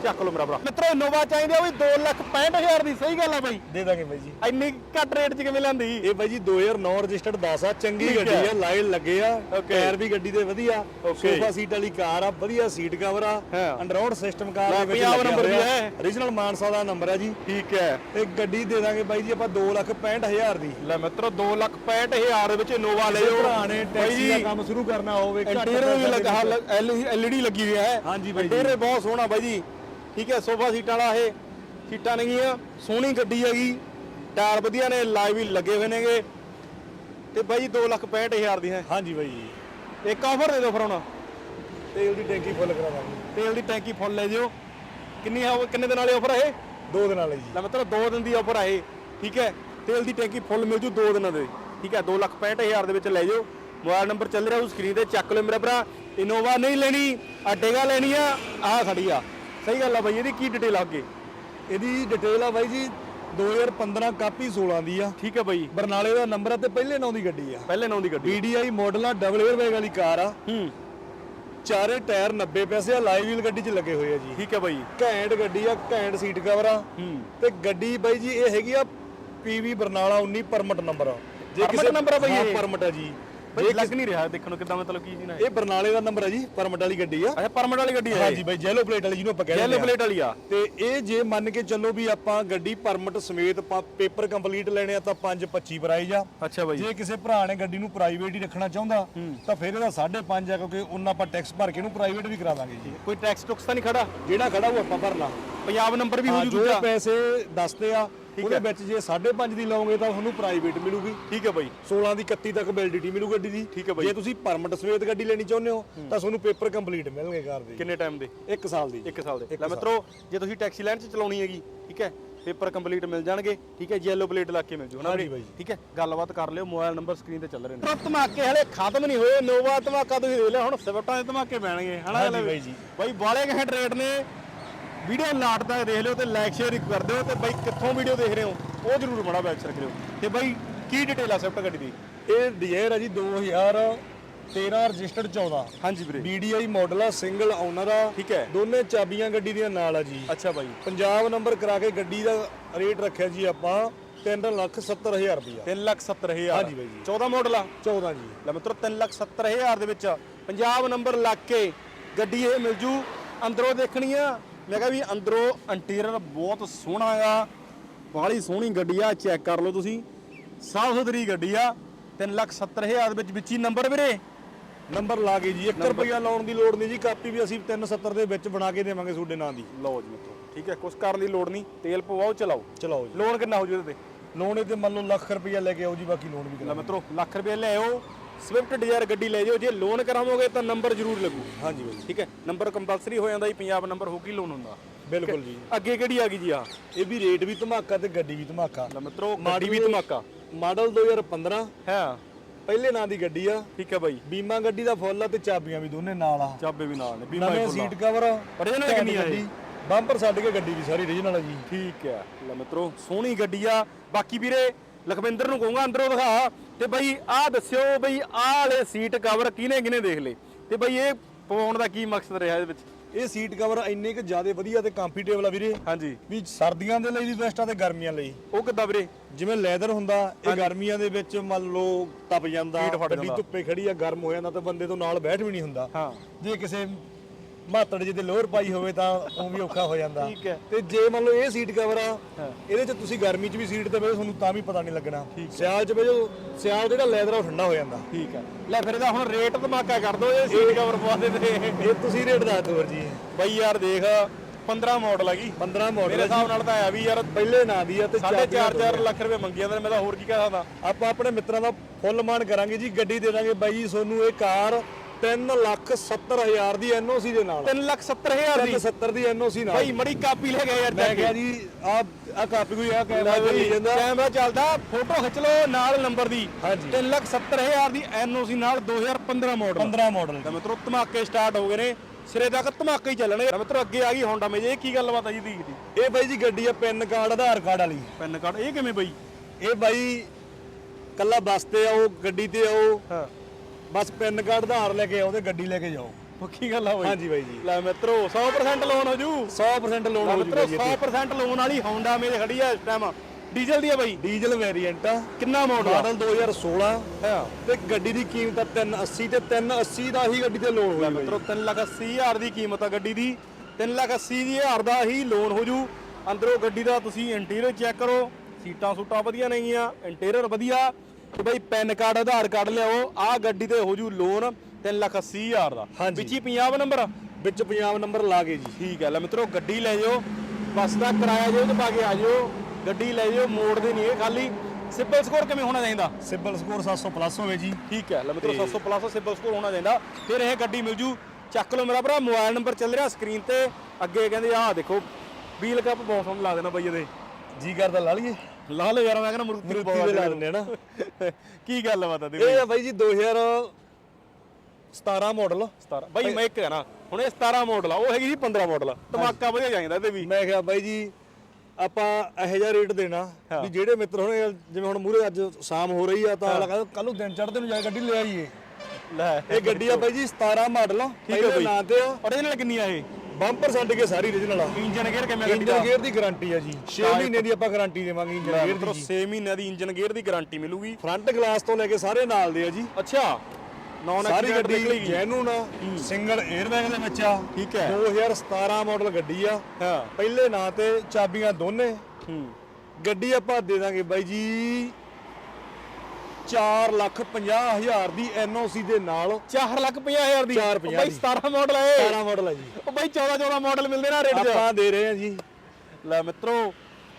ਚੱਕ ਲਓ ਮੇਰਾ ਭਰਾ ਮਿੱਤਰੋ ਇਨੋਵਾ ਚਾਹੀਦੀ ਆ ਵੀ 265000 ਦੀ ਸਹੀ ਗੱਲ ਆ ਬਾਈ ਦੇ ਦਾਂਗੇ ਬਾਈ ਜੀ ਇੰਨੀ ਘੱਟ ਰੇਟ 'ਚ ਕਿਵੇਂ ਲੈਂਦੀ ਇਹ ਬਾਈ ਜੀ 2009 ਰਜਿਸਟਰਡ 10 ਆ ਚੰਗੀ ਠੀਕ ਗੱਡੀ। ਆ ਲਾਈਨ ਲੱਗੇ ਆ Okay. ਟਾਇਰ ਵੀ ਗੱਡੀ ਦੇ ਵਧੀਆ Okay. ਸੋਫਾ ਸੀਟ ਵਾਲੀ ਕਾਰ ਆ ਵਧੀਆ ਸੀਟ ਕਵਰ ਆ ਹਾਂ। ਸਿਸਟਮ ਕਾਰ ਲੈ, ਦੇ ਵਿੱਚ ਪੰਜਾਬ number ਵੀ। ਹੈ। original ਮਾਨਸਾ ਦਾ ਨੰਬਰ ਆ ਜੀ ਠੀਕ ਹੈ ਤੇ ਗੱਡੀ ਦੇ ਦਾਂਗੇ ਬਾਈ ਜੀ ਆਪਾਂ 265000 ਦੀ ਲੈ ਮਿੱਤਰੋ 265000 ਦੇ ਵਿੱਚ ਇਨੋਵਾ ਲੈ ਜੇ ਭਰਾ ਨੇ ਟੈਕਸੀ ਦਾ ਕੰਮ ਸ਼ੁਰੂ ਕਰਨਾ ਹੋਵੇ ਘੱਟ ਇੰਟੀਰੀਅਰ ਵੀ ਲੱਗਾ ਵਿੱਚ। ਐਲਈਡੀ ਲੱਗੀ ਹੋਈ ਹੈ ਹਾਂਜੀ ਬਾਈ ਜੀ। ਇੰਟੀਰੀਅਰ ਬਹੁਤ ਸੋਹਣਾ ਬਾਈ ਜੀ ਠੀਕ ਹੈ ਸੋਫਾ ਸੀਟਾਂ ਵਾਲਾ ਇਹ। ਸੀਟਾਂ ਨੇਗੀਆਂ ਸੋਹਣੀ ਗੱਡੀ ਹੈਗੀ। ਟਾਇਰ ਵਧੀਆ ਨੇ ਲਾਈਵ ਵੀ ਲੱਗੇ ਹੋਏ ਨੇਗੇ। ਤੇ ਬਾਈ ਜੀ 265000 ਦੀ ਹੈ। ਹਾਂਜੀ ਬਾਈ ਜੀ। ਇੱਕ ਆਫਰ ਦੇ ਦਿਓ ਫਿਰ ਹੁਣ। ਤੇਲ ਦੀ ਟੈਂਕੀ ਫੁੱਲ ਕਰਾ ਦਾਂਗੇ ਤੇਲ ਦੀ ਟੈਂਕੀ ਫੁੱਲ ਲੈ ਜਿਓ। ਕਿੰਨੀ ਆ ਕਿੰਨੇ ਦਿਨ ਵਾਲੇ ਆਫਰ ਹੈ ਇਹ? ਦੋ ਦਿਨਾਂ ਲਈ ਜੀ। ਲੈ ਮਤਲਬ 2 ਦਿਨ ਦੀ ਆਫਰ ਆ ਇਹ। ਠੀਕ ਹੈ ਤੇਲ ਦੀ ਟੈਂਕੀ ਫੁੱਲ ਮਿਲ ਜੂ 2 ਦਿਨਾਂ ਦੇ। ਠੀਕ ਹੈ 265000 ਦੇ ਵਿੱਚ ਲੈ ਜਾਓ। ਮੋਬਾਈਲ ਨੰਬਰ ਚੱਲ ਰਿਹਾ ਉਹ ਸਕਰੀਨ ਤੇ ਚੱਕ ਲਓ ਮੇਰਾ ਭਰਾ। ਇਨੋਵਾ ਨਹੀਂ ਲੈਣੀ ਅੱਡੇਗਾ ਲੈਣੀ ਆ ਆਹ ਖੜੀ ਆ। ਸਹੀ ਗੱਲ ਆ ਬਾਈ ਇਹਦੀ ਕੀ ਡਿਟੇਲ ਆ ਅੱਗੇ? ਇਹਦੀ ਡਿਟੇਲ ਆ ਬਾਈ ਜੀ 2015 ਕਾਪੀ 16 ਦੀ ਆ। ਠੀਕ ਹੈ ਬਾਈ। ਬਰਨਾਲੇ ਦਾ ਨੰਬਰ ਆ ਤੇ ਪਹਿਲੇ ਨਾਂ ਦੀ ਗੱਡੀ ਆ। ਪਹਿਲੇ ਨੌਂ ਦੀ ਗੱਡੀ BDI ਮਾਡਲ ਆ ਡਬਲ 에ਅਰ ਬੈਗ ਵਾਲੀ ਕਾਰ ਆ। ਹੂੰ। ਚਾਰੇ ਟਾਇਰ 90 ਪੈਸੇ ਆ ਲਾਈਵ ਵੀਲ ਗੱਡੀ 'ਚ ਲੱਗੇ ਹੋਏ ਆ ਜੀ। ਠੀਕ ਹੈ ਬਾਈ। ਘੈਂਟ ਗੱਡੀ ਆ ਘੈਂਟ ਸੀਟ ਕਵਰ ਆ। ਹੂੰ। ਤੇ ਗੱਡੀ ਬਾਈ ਜੀ ਇਹ ਹੈਗੀ ਆ PV ਬਰਨਾਲਾ 19 ਪਰਮਿਟ ਨੰਬਰ ਆ। Permit number ਆ ਬਾਈ ਇਹ? ਪਰਮਿਟ ਆ ਜੀ। ਬਾਈ ਲੱਗ ਨਹੀਂ ਰਿਹਾ ਦੇਖਣ ਨੂੰ ਕਿੱਦਾਂ ਮਤਲਬ ਕੀ ਸੀ ਨਾ ਇਹ ਬਰਨਾਲੇ ਦਾ ਨੰਬਰ ਆ ਜੀ ਪਰਮਿਟ ਵਾਲੀ ਗੱਡੀ ਆ। ਅੱਛਾ ਪਰਮਿਟ ਵਾਲੀ ਗੱਡੀ ਹੈ ਹਾਂਜੀ ਬਾਈ ਜੈਲੋ ਪਲੇਟ ਵਾਲੀ ਜਿਹਨੂੰ ਆਪਾਂ ਕਹਿੰਦੇ ਯੈਲੋ ਆ। ਪਲੇਟ ਵਾਲੀ ਆ। ਤੇ ਇਹ ਜੇ ਮੰਨ ਕੇ ਚੱਲੋ ਵੀ ਆਪਾਂ ਗੱਡੀ ਪਰਮਿਟ ਸਮੇਤ ਪੇਪਰ ਕੰਪਲੀਟ ਲੈਣੇ ਆ ਤਾਂ 5.25 ਪ੍ਰਾਈਜ਼ ਆ। ਅੱਛਾ ਬਾਈ ਜੇ ਕਿਸੇ ਭਰਾ ਨੇ ਗੱਡੀ ਨੂੰ ਪ੍ਰਾਈਵੇਟ ਹੀ ਰੱਖਣਾ ਚਾਹੁੰਦਾ ਤਾਂ ਫਿਰ ਇਹਦਾ 5.5 ਆ ਕਿਉਂਕਿ ਉਹਨਾਂ ਆਪਾਂ ਟੈਕਸ ਭਰ ਕੇ ਇਹਨੂੰ ਪ੍ਰਾਈਵੇਟ ਵੀ ਕਰਾ ਦਾਂਗੇ ਜੀ। ਕੋਈ ਟੈਕਸ ਟੁਕਸ ਤਾਂ ਨਹੀਂ ਖੜਾ? ਜਿਹੜਾ ਖੜਾ ਉਹ ਆਪਾਂ ਭਰਨਾ ਪੰਜਾਬ ਨੰਬਰ ਵੀ ਹੋ ਹਾਂ ਜੂ ਜੋ ਪੈਸੇ ਦੱਸਦੇ ਆ ਉਹਦੇ ਵਿੱਚ ਜੇ 5.5 ਦੀ ਲਾਓਗੇ ਤਾਂ ਤੁਹਾਨੂੰ ਪ੍ਰਾਈਵੇਟ ਮਿਲੂਗੀ। ਠੀਕ ਹੈ ਬਾਈ। 16 ਦੀ 31 ਤੱਕ ਵੈਲਿਡਿਟੀ ਮਿਲੂ ਗੱਡੀ ਦੀ। ਠੀਕ ਹੈ ਬਾਈ। ਜੇ ਤੁਸੀਂ ਪਰਮਿਟ ਸਮੇਤ ਗੱਡੀ ਲੈਣੀ ਚਾਹੁੰਦੇ ਹੋ ਤਾਂ ਤੁਹਾਨੂੰ ਪੇਪਰ ਕੰਪਲੀਟ ਮਿਲਣਗੇ ਕਾਰ ਦੇ। ਕਿੰਨੇ ਟਾਈਮ ਦੇ? 1 ਸਾਲ ਦੀ। 1 ਸਾਲ ਦੇ। ਲੈ ਮਿੱਤਰੋ ਜੇ ਤੁਸੀਂ ਟੈਕਸੀ ਲਾਈਨ 'ਚ ਚਲਾਉਣੀ ਹੈਗੀ ਠੀਕ ਹੈ ਪੇਪਰ ਕੰਪਲੀਟ ਮਿਲ ਜਾਣਗੇ ਠੀਕ ਹੈ ਯੈਲੋ ਪਲੇਟ ਲਾ ਕੇ ਮਿਲ ਜੂ ਨਾ ਹਾਂਜੀ ਵੀਰੇ? ਬਾਈ। ਠੀਕ ਹੈ ਗੱਲਬਾਤ ਕਰ ਲਿਓ ਮੋਬਾਈਲ ਨੰਬਰ ਸਕਰੀਨ ਤੇ ਚੱਲ ਰਹੇ ਨੇ। ਧਮਾਕੇ ਹਲੇ ਖਤਮ ਨਹੀਂ ਹੋਏ ਨੋਵਾ ਧਮਾਕਾ ਤੁਸੀਂ ਦੇਖ ਲਿਆ ਹੁਣ ਸਵਿਫਟਾਂ ਦੇ ਧਮਾਕੇ ਪੈਣਗੇ ਹਨਾ? ਬਾਈ ਜੀ। ਬਾਈ ਬਾਲੇ ਘੈਂਟ ਰੇਟ ਨੇ? ਵੀਡੀਓ ਲਾਟ ਤੱਕ ਦੇਖ ਲਿਓ ਤੇ ਲਾਈਕ ਸ਼ੇਅਰ ਕਰ ਦਿਓ ਤੇ ਬਾਈ ਕਿੱਥੋਂ ਵੀਡੀਓ ਦੇਖ ਰਹੇ ਹੋ ਉਹ ਜ਼ਰੂਰ ਬੜਾ ਬੈਕ ਕਰਿਓ। ਤੇ ਬਾਈ ਕੀ ਡਿਟੇਲ ਆ ਸਵਿਫਟ ਗੱਡੀ ਦੀ? ਇਹ ਡਿਜ਼ਾਇਰ ਆ ਜੀ 2013 ਰਜਿਸਟਰਡ 14 ਹਾਂਜੀ ਵੀਰੇ। BDI ਮਾਡਲ ਆ ਸਿੰਗਲ ਓਨਰ ਆ। ਠੀਕ ਹੈ। ਦੋਨੇ ਚਾਬੀਆਂ ਗੱਡੀ ਦੀਆਂ ਨਾਲ ਆ ਜੀ। ਅੱਛਾ ਬਾਈ। ਪੰਜਾਬ ਨੰਬਰ ਕਰਾ ਕੇ ਗੱਡੀ ਦਾ ਰੇਟ ਰੱਖਿਆ ਜੀ ਆਪਾਂ 370000 ਰੁਪਇਆ। 370000 ਹਾਂਜੀ ਬਾਈ ਜੀ। 14 ਮਾਡਲ ਆ? 14 ਜੀ। ਲੈ ਮਿੱਤਰੋ 370000 ਦੇ ਵਿੱਚ ਪੰਜਾਬ ਨੰਬਰ ਲੱਗ ਕੇ ਗੱਡੀ ਇਹ ਮਿਲ ਜੂ। ਅੰਦਰੋਂ ਦੇਖਣੀ ਆ ਮੈਂ ਕਿਹਾ ਵੀ ਅੰਦਰੋਂ ਇੰਟੀਰੀਅਰ ਬਹੁਤ ਸੋਹਣਾ ਆ। ਬਾਹਲੀ ਸੋਹਣੀ ਗੱਡੀ ਆ ਚੈੱਕ ਕਰ ਲਓ ਤੁਸੀਂ। ਸਾਫ਼ ਸੁਥਰੀ ਗੱਡੀ ਆ 370000 ਦੇ ਵਿੱਚ ਵਿੱਚ ਹੀ ਨੰਬਰ ਵੀਰੇ। ਨੰਬਰ ਲਾ ਕੇ ਜੀ 1 ਰੁਪਇਆ ਲਾਉਣ ਦੀ ਲੋੜ ਨਹੀਂ ਜੀ ਕਾਪੀ ਵੀ ਅਸੀਂ 370 ਦੇ ਵਿੱਚ ਬਣਾ ਕੇ ਦੇਵਾਂਗੇ ਤੁਹਾਡੇ ਨਾਂ ਦੀ। ਲਓ ਜੀ ਮਿੱਤਰੋ ਠੀਕ ਹੈ ਕੁਛ ਕਰਨ ਦੀ ਲੋੜ ਨਹੀਂ ਤੇਲ ਪਵਾਓ ਚਲਾਓ। ਚਲਾਓ ਜੀ। ਲੋਨ ਕਿੰਨਾ ਹੋ ਜੂ ਇਹਦੇ ਤੇ? ਲੋਨ ਇਹ ਤੇ ਮੰਨ ਲਓ ਲੱਖ ਰੁਪਇਆ ਲੈ ਕੇ ਆਓ ਜੀ ਬਾਕੀ ਲੋਨ ਵੀ ਲੈ ਕਰਾ ਮਿੱਤਰੋ ਲੱਖ ਰੁਪਏ ਲੈ ਆਓ। ਸਵਿਫਟ ਡਿਜ਼ਾਇਰ ਗੱਡੀ ਲੈ ਜਾਓ ਜੇ ਲੋਨ ਕਰਾਵੋਗੇ ਤਾਂ ਨੰਬਰ ਜ਼ਰੂਰ ਲੱਗੂ। ਹਾਂਜੀ ਬਾਈ। ਠੀਕ ਹੈ? ਨੰਬਰ ਕੰਪਲਸਰੀ ਹੋ ਜਾਂਦਾ ਜੀ ਪੰਜਾਬ ਨੰਬਰ ਹੋ ਕੀ ਲੋਨ ਹੁੰਦਾ। ਬਿਲਕੁਲ ਜੀ। ਅੱਗੇ ਕਿਹੜੀ ਆ ਗਈ ਜੀ ਆ? ਇਹ ਵੀ ਰੇਟ ਵੀ ਧਮਾਕਾ ਤੇ ਗੱਡੀ ਵੀ ਧਮਾਕਾ। ਲੈ ਮਿੱਤਰੋ ਗੱਡੀ ਵੀ ਧਮਾਕਾ। ਮਾਡਲ 2015 ਹੈ। ਪਹਿਲੇ ਨਾਂ ਦੀ ਗੱਡੀ ਆ। ਠੀਕ ਹੈ ਬਾਈ। ਬੀਮਾ ਗੱਡੀ ਦਾ ਫੁੱਲ ਆ ਤੇ ਚਾਬੀਆਂ ਵੀ ਦੋਨੇ ਨਾਲ ਆ। ਚਾਬੇ ਵੀ ਨਾਲ ਨੇ ਬੀਮਾ ਨਵੇਂ ਸੀਟ ਕਵਰ Original ਕਿੰਨੀ ਆ ਇਹ? ਬੰਪਰ ਛੱਡ ਕੇ ਗੱਡੀ ਵੀ ਸਾਰੀ origignal ਆ ਜੀ। ਠੀਕ ਹੈ। ਲੈ ਮਿੱਤਰੋ ਸੋਹਣੀ ਗੱਡੀ ਆ। ਬਾਕੀ ਵੀਰੇ ਲਖਵਿੰਦਰ ਨੂੰ ਕਹੂੰਗਾ ਅੰਦਰੋਂ ਦਿਖਾ। ਤੇ ਬਾਈ ਆਹ ਦੱਸਿਓ ਬਈ ਆਹ ਵਾਲੇ ਸੀਟ ਕਵਰ ਕਿਹਨੇ ਕਿਹਨੇ ਦੇਖ ਲਏ? ਤੇ ਬਾਈ ਇਹ ਪਵਾਉਣ ਦਾ ਕੀ ਮਕਸਦ ਰਿਹਾ ਇਹਦੇ ਵਿੱਚ? ਇਹ ਸੀਟ ਕਵਰ ਇੰਨੇ ਕੁ ਜ਼ਿਆਦਾ ਵਧੀਆ ਤੇ ਕੰਫਰਟੇਬਲ ਆ ਵੀਰੇ। ਹਾਂਜੀ। ਵੀ ਸਰਦੀਆਂ ਦੇ ਲਈ ਵੀ ਬੈਸਟ ਆ ਤੇ ਗਰਮੀਆਂ ਲਈ। ਉਹ ਕਿੱਦਾਂ ਵੀਰੇ? ਜਿਵੇਂ ਲੈਦਰ ਹੁੰਦਾ ਇਹ ਗਰਮੀਆਂ ਦੇ ਵਿੱਚ ਮੰਨ ਲਓ ਤਪ ਜਾਂਦਾ ਗੱਡੀ। ਧੁੱਪੇ ਖੜੀ ਆ ਗਰਮ ਹੋ ਜਾਂਦਾ ਤਾਂ ਬੰਦੇ ਤੋਂ ਨਾਲ ਬੈਠ ਵੀ ਨਹੀਂ ਹੁੰਦਾ। ਹਾਂ। ਜੇ ਕਿਸੇ ਮਾਤੜ ਜੀ ਤੇ ਲੋਅਰ ਪਾਈ ਹੋਵੇ ਤਾਂ ਉਹ ਵੀ ਔਖਾ ਹੋ ਜਾਂਦਾ। ਠੀਕ ਹੈ। ਤੇ ਜੇ ਮੰਨ ਲਓ ਇਹ ਸੀਟ ਕਵਰ ਆ ਇਹਦੇ 'ਚ ਤੁਸੀਂ ਗਰਮੀ 'ਚ ਵੀ ਸੀਟ ਤੇ ਬੈਠੋ ਤੁਹਾਨੂੰ ਤਾਂ ਵੀ ਪਤਾ ਨਹੀਂ ਲੱਗਣਾ। ਸਿਆਲ 'ਚ ਬੈਠੋ ਸਿਆਲ ਜਿਹੜਾ ਲੈਦਰ ਆ ਉਹ ਠੰਡਾ ਹੋ ਜਾਂਦਾ। ਠੀਕ ਹੈ। ਲੈ ਫਿਰ ਇਹਦਾ ਹੁਣ ਰੇਟ ਧਮਾਕਾ ਕਰ ਦੋ ਇਹ ਸੀਟ ਕਵਰ ਪਵਾ ਦੇ ਤੇ। ਇਹ ਤੁਸੀਂ ਰੇਟ ਦੱਸ ਦਿਓ ਜੀ ਬਾਈ ਯਾਰ ਦੇਖ 15 ਮਾਡਲ ਹੈਗੀ 15 ਮਾਡਲ ਮੇਰੇ ਹਿਸਾਬ ਨਾਲ ਤਾਂ ਆ ਵੀ ਯਾਰ ਪਹਿਲੇ ਨਾਂ ਦੀ ਆ ਤੇ ਸਾਢੇ ਚਾਬੀਆਂ 4-4 ਲੱਖ ਰੁਪਏ ਮੰਗੀ ਜਾਂਦੇ ਨੇ ਮੈਂ ਤਾਂ ਹੋਰ ਕੀ ਕਹਿ ਸਕਦਾ। ਆਪਾਂ ਆਪਣੇ ਮਿੱਤਰਾਂ ਦਾ ਫੁੱਲ ਮਾਨ ਕਰਾਂਗੇ ਜੀ ਗੱਡੀ ਦੇ ਦਾਂਗੇ ਬਾਈ ਜੀ ਤੁਹਾਨੂੰ ਇਹ ਕਾਰ 3 ਲੱਖ 70 ਹਜ਼ਾਰ ਦੀ ਐਨਓਸੀ ਦੇ ਨਾਲ। 370000 ਦੀ? 370 ਦੀ ਐਨਓਸੀ ਨਾਲ। ਭਾਈ ਮੜੀ ਕਾਪੀ ਲੈ ਗਏ ਯਾਰ ਮੈਂ ਕਿਹਾ ਜੀ ਆ ਆ ਕਾਪੀ ਕੋਈ ਆ ਕੈਮਰਾ ਚੱਲੀ ਜਾਂਦਾ। ਕੈਮਰਾ ਚੱਲਦਾ ਫੋਟੋ ਖਿੱਚ ਲਓ ਨਾਲ ਨੰਬਰ ਦੀ। ਹਾਂਜੀ। 370000 ਦੀ ਐਨਓਸੀ ਨਾਲ 2015 ਮਾਡਲ 15 ਮਾਡਲ ਤਾਂ ਮਿੱਤਰੋ ਧਮਾਕੇ ਸਟਾਰਟ ਹੋ ਗਏ ਨੇ। ਸਿਰੇ ਤੱਕ ਧਮਾਕੇ ਹੀ ਚੱਲਣਗੇ ਤਾਂ ਮਿੱਤਰੋ ਅੱਗੇ ਆ ਗਈ ਹੋਂਡਾ ਮੇਜ ਇਹ ਕੀ ਗੱਲਬਾਤ ਆ ਜੀ ਦੀ ਦੀ? ਇਹ ਬਾਈ ਜੀ ਗੱਡੀ ਆ ਪੈਨ ਕਾਰਡ ਆਧਾਰ ਕਾਰਡ ਵਾਲੀ। ਪੈਨ ਕਾਰਡ ਇਹ ਕਿਵੇਂ ਬਈ? ਇਹ ਬਾਈ ਕੱਲਾ ਬੱਸ ਤੇ ਆਓ ਗੱਡੀ ਤੇ ਆਓ। ਹਾਂ। ਬਸ ਪੈਨ ਕਾਰਡ ਆਧਾਰ ਲੈ ਕੇ ਆਓ ਤੇ ਗੱਡੀ ਲੈ ਕੇ ਜਾਓ। ਪੱਕੀ ਗੱਲ ਆ ਬਾਈ। ਹਾਂਜੀ ਬਾਈ ਜੀ। ਲੈ ਮਿੱਤਰੋ 100% ਲੋਨ ਹੋ ਜੂ। 100% ਲੋਨ ਹੋ ਜੀ ਇੱਥੇ। 100% ਲੋਨ ਵਾਲੀ Honda ਮੇਰੇ ਖੜੀ ਆ ਇਸ ਟਾਈਮ ਡੀਜ਼ਲ ਦੀ ਆ ਬਾਈ। ਡੀਜ਼ਲ ਵੇਰੀਐਂਟ ਆ। ਕਿੰਨਾ ਮਾਡਲ ਆ? ਮਾਡਲ 2016 ਹਾਂ। ਤੇ ਗੱਡੀ ਦੀ ਕੀਮਤ ਆ 380 ਤੇ 380 ਦਾ ਹੀ ਗੱਡੀ ਤੇ ਲੋਨ ਹੋਊਗਾ ਮਿੱਤਰੋ 3 ਲੱਖ 80 ਹਜ਼ਾਰ ਦੀ ਕੀਮਤ ਆ ਗੱਡੀ ਦੀ। 3 ਲੱਖ 80 ਹਜ਼ਾਰ ਦਾ ਹੀ ਲੋਨ ਹੋ ਜੂ। ਅੰਦਰੋਂ ਗੱਡੀ ਦਾ ਤੁਸੀਂ ਇੰਟੀਰੀਅਰ ਚੈੱਕ ਕਰੋ। ਸੀਟਾਂ ਸੂਟਾਂ ਵਧੀਆ ਨੇਗੀਆਂ ਇੰਟੀਰੀਅਰ ਵਧੀਆ। ਤੇ ਬਈ ਪੈਨ ਕਾਰਡ ਆਧਾਰ ਕਾਰਡ ਲਿਆਓ ਆ ਗੱਡੀ ਤੇ ਹੋ ਜੂ ਲੋਨ 3 ਲੱਖ 80 ਹਜ਼ਾਰ ਦਾ। ਹਾਂਜੀ। ਵਿੱਚ ਹੀ ਪੰਜਾਬ ਨੰਬਰ ਵਿੱਚ ਪੰਜਾਬ ਨੰਬਰ ਲਾ ਕੇ ਜੀ। ਠੀਕ ਹੈ ਲੈ ਮਿੱਤਰੋ ਗੱਡੀ ਲੈ ਜਾਓ ਬੱਸ ਦਾ ਕਿਰਾਇਆ ਜੋ ਤੇ ਪਾ ਕੇ ਆ ਜਾਓ ਗੱਡੀ ਲੈ ਜਾਓ ਮੋੜ ਦੇ ਨਹੀਂ ਇਹ ਖਾਲੀ। ਸਿਬਲ ਸਕੋਰ ਕਿਵੇਂ ਹੋਣਾ ਚਾਹੀਦਾ? ਸਿਬਲ ਸਕੋਰ 700 ਪਲੱਸ ਹੋਵੇ ਜੀ। ਠੀਕ ਹੈ ਲੈ ਮਿੱਤਰੋ 700 ਪਲੱਸ ਸਿਬਲ ਸਕੋਰ ਹੋਣਾ ਚਾਹੀਦਾ। ਫਿਰ ਇਹ ਗੱਡੀ ਮਿਲ ਜੂ। ਚੱਕ ਲਓ ਮੇਰਾ ਭਰਾ ਮੋਬਾਈਲ ਨੰਬਰ ਚੱਲ ਰਿਹਾ ਸਕਰੀਨ ਤੇ। ਅੱਗੇ ਕਹਿੰਦੇ ਆਹ ਦੇਖੋ ਵੀਲ ਕੱਪ ਬਹੁਤ ਸੋਹਣਾ ਲਾ ਦੇਣਾ ਬਈ ਇਹਦੇ। ਜੀ ਕਰਦਾ ਲਾ ਲਈਏ। ਲਾ ਲਓ ਯਾਰ ਮੈਂ ਕਹਿੰਦਾ ਮਰੂਤੀ ਨੂੰ ਮਰੂਤੀ ਦੇ ਦਿੰਦੇ ਆ ਨਾ। ਕੀ ਗੱਲ ਬਾਤ ਆ ਦੀ ਇਹ ਆ ਬਾਈ? ਜੀ 2017 ਮਾਡਲ 17 ਬਈ ਮੈਂ ਇੱਕ ਹੈ ਨਾ ਹੁਣ ਇਹ 17 ਮਾਡਲ ਆ ਉਹ ਹੈਗੀ ਜੀ 15 ਮਾਡਲ ਧਮਾਕਾ ਵਧੀਆ ਜਾਂਦਾ ਇਹਦੇ ਵੀ। ਮੈਂ ਕਿਹਾ ਬਾਈ ਜੀ ਆਪਾਂ ਇਹੋ ਜਿਹਾ ਰੇਟ ਦੇਣਾ ਵੀ ਜਿਹੜੇ ਮਿੱਤਰ ਹੁਣ ਜਿਵੇਂ ਹੁਣ ਮੂਰੇ ਅੱਜ ਸ਼ਾਮ ਹੋ ਰਹੀ ਆ ਤਾਂ ਅਗਲਾ ਕੱਲ ਨੂੰ ਦਿਨ ਚੜ੍ਹਦੇ ਨੂੰ ਜਾ ਗੱਡੀ ਲੈ ਆਈਏ। ਲੈ। ਇਹ ਗੱਡੀ ਆ ਬਾਈ ਜੀ 17 ਮਾਡਲ ਆ। ਠੀਕ ਹੈ ਬਈ। ਨਾਂ ਤੇ ਆ। Origignal ਕਿੰਨੀ ਆ ਇਹ? ਬੰਪਰ ਛੱਡ ਕੇ ਸਾਰੀ ਰੀਜਨਲ ਆ। ਇੰਜਨ ਗੇਅਰ ਕਿਵੇਂ ਗੱਡੀ ਦਾ ਇੰਜਨ ਗੇਅਰ ਦੀ ਗਾਰੰਟੀ ਆ ਜੀ। 6 ਮਹੀਨੇ ਦੀ ਆਪਾਂ ਗਾਰੰਟੀ ਦੇਵਾਂਗੇ ਇੰਜਨ ਗੇਅਰ ਮਿੱਤਰੋ ਦੀ 6 ਮਹੀਨਿਆਂ ਦੀ ਇੰਜਨ ਗੇਅਰ ਦੀ ਗਾਰੰਟੀ ਮਿਲੂਗੀ। ਫਰੰਟ ਗਲਾਸ ਤੋਂ ਲੈ ਕੇ ਸਾਰੇ ਨਾਲ ਦੇ ਆ ਜੀ। ਅੱਛਾ। ਨੌਨ ਸਾਰੀ ਗੱਡੀ ਨਿਕਲੇਗੀ। ਜੈਨੂਨ ਆ। ਸਿੰਗਲ 에ਅਰਬੈਗ ਦੇ ਵਿੱਚ ਆ। ਠੀਕ ਹੈ। 2017 ਮਾਡਲ ਗੱਡੀ ਆ। ਹਾਂ। ਪਹਿਲੇ ਨਾਂ ਤੇ ਚਾਬੀਆਂ ਦੋਨੇ। ਹੂੰ। ਗੱਡੀ ਆਪਾਂ ਦੇ ਦਾਂਗੇ ਬਾਈ ਜੀ 4 ਲੱਖ 50 ਹਜ਼ਾਰ ਦੀ ਐਨਓਸੀ ਦੇ ਨਾਲ 4 ਲੱਖ 50 ਹਜ਼ਾਰ ਦੀ? ਬਾਈ ਦੀ। 17 ਮਾਡਲ ਹੈ 17 ਮਾਡਲ ਆ ਜੀ। ਉਹ ਬਾਈ 14 14 ਮਾਡਲ ਮਿਲਦੇ ਨਾ ਰੇਟ 'ਚ। ਆਪਾਂ ਦੇ ਰਹੇ ਆ ਜੀ। ਲੈ ਮਿੱਤਰੋ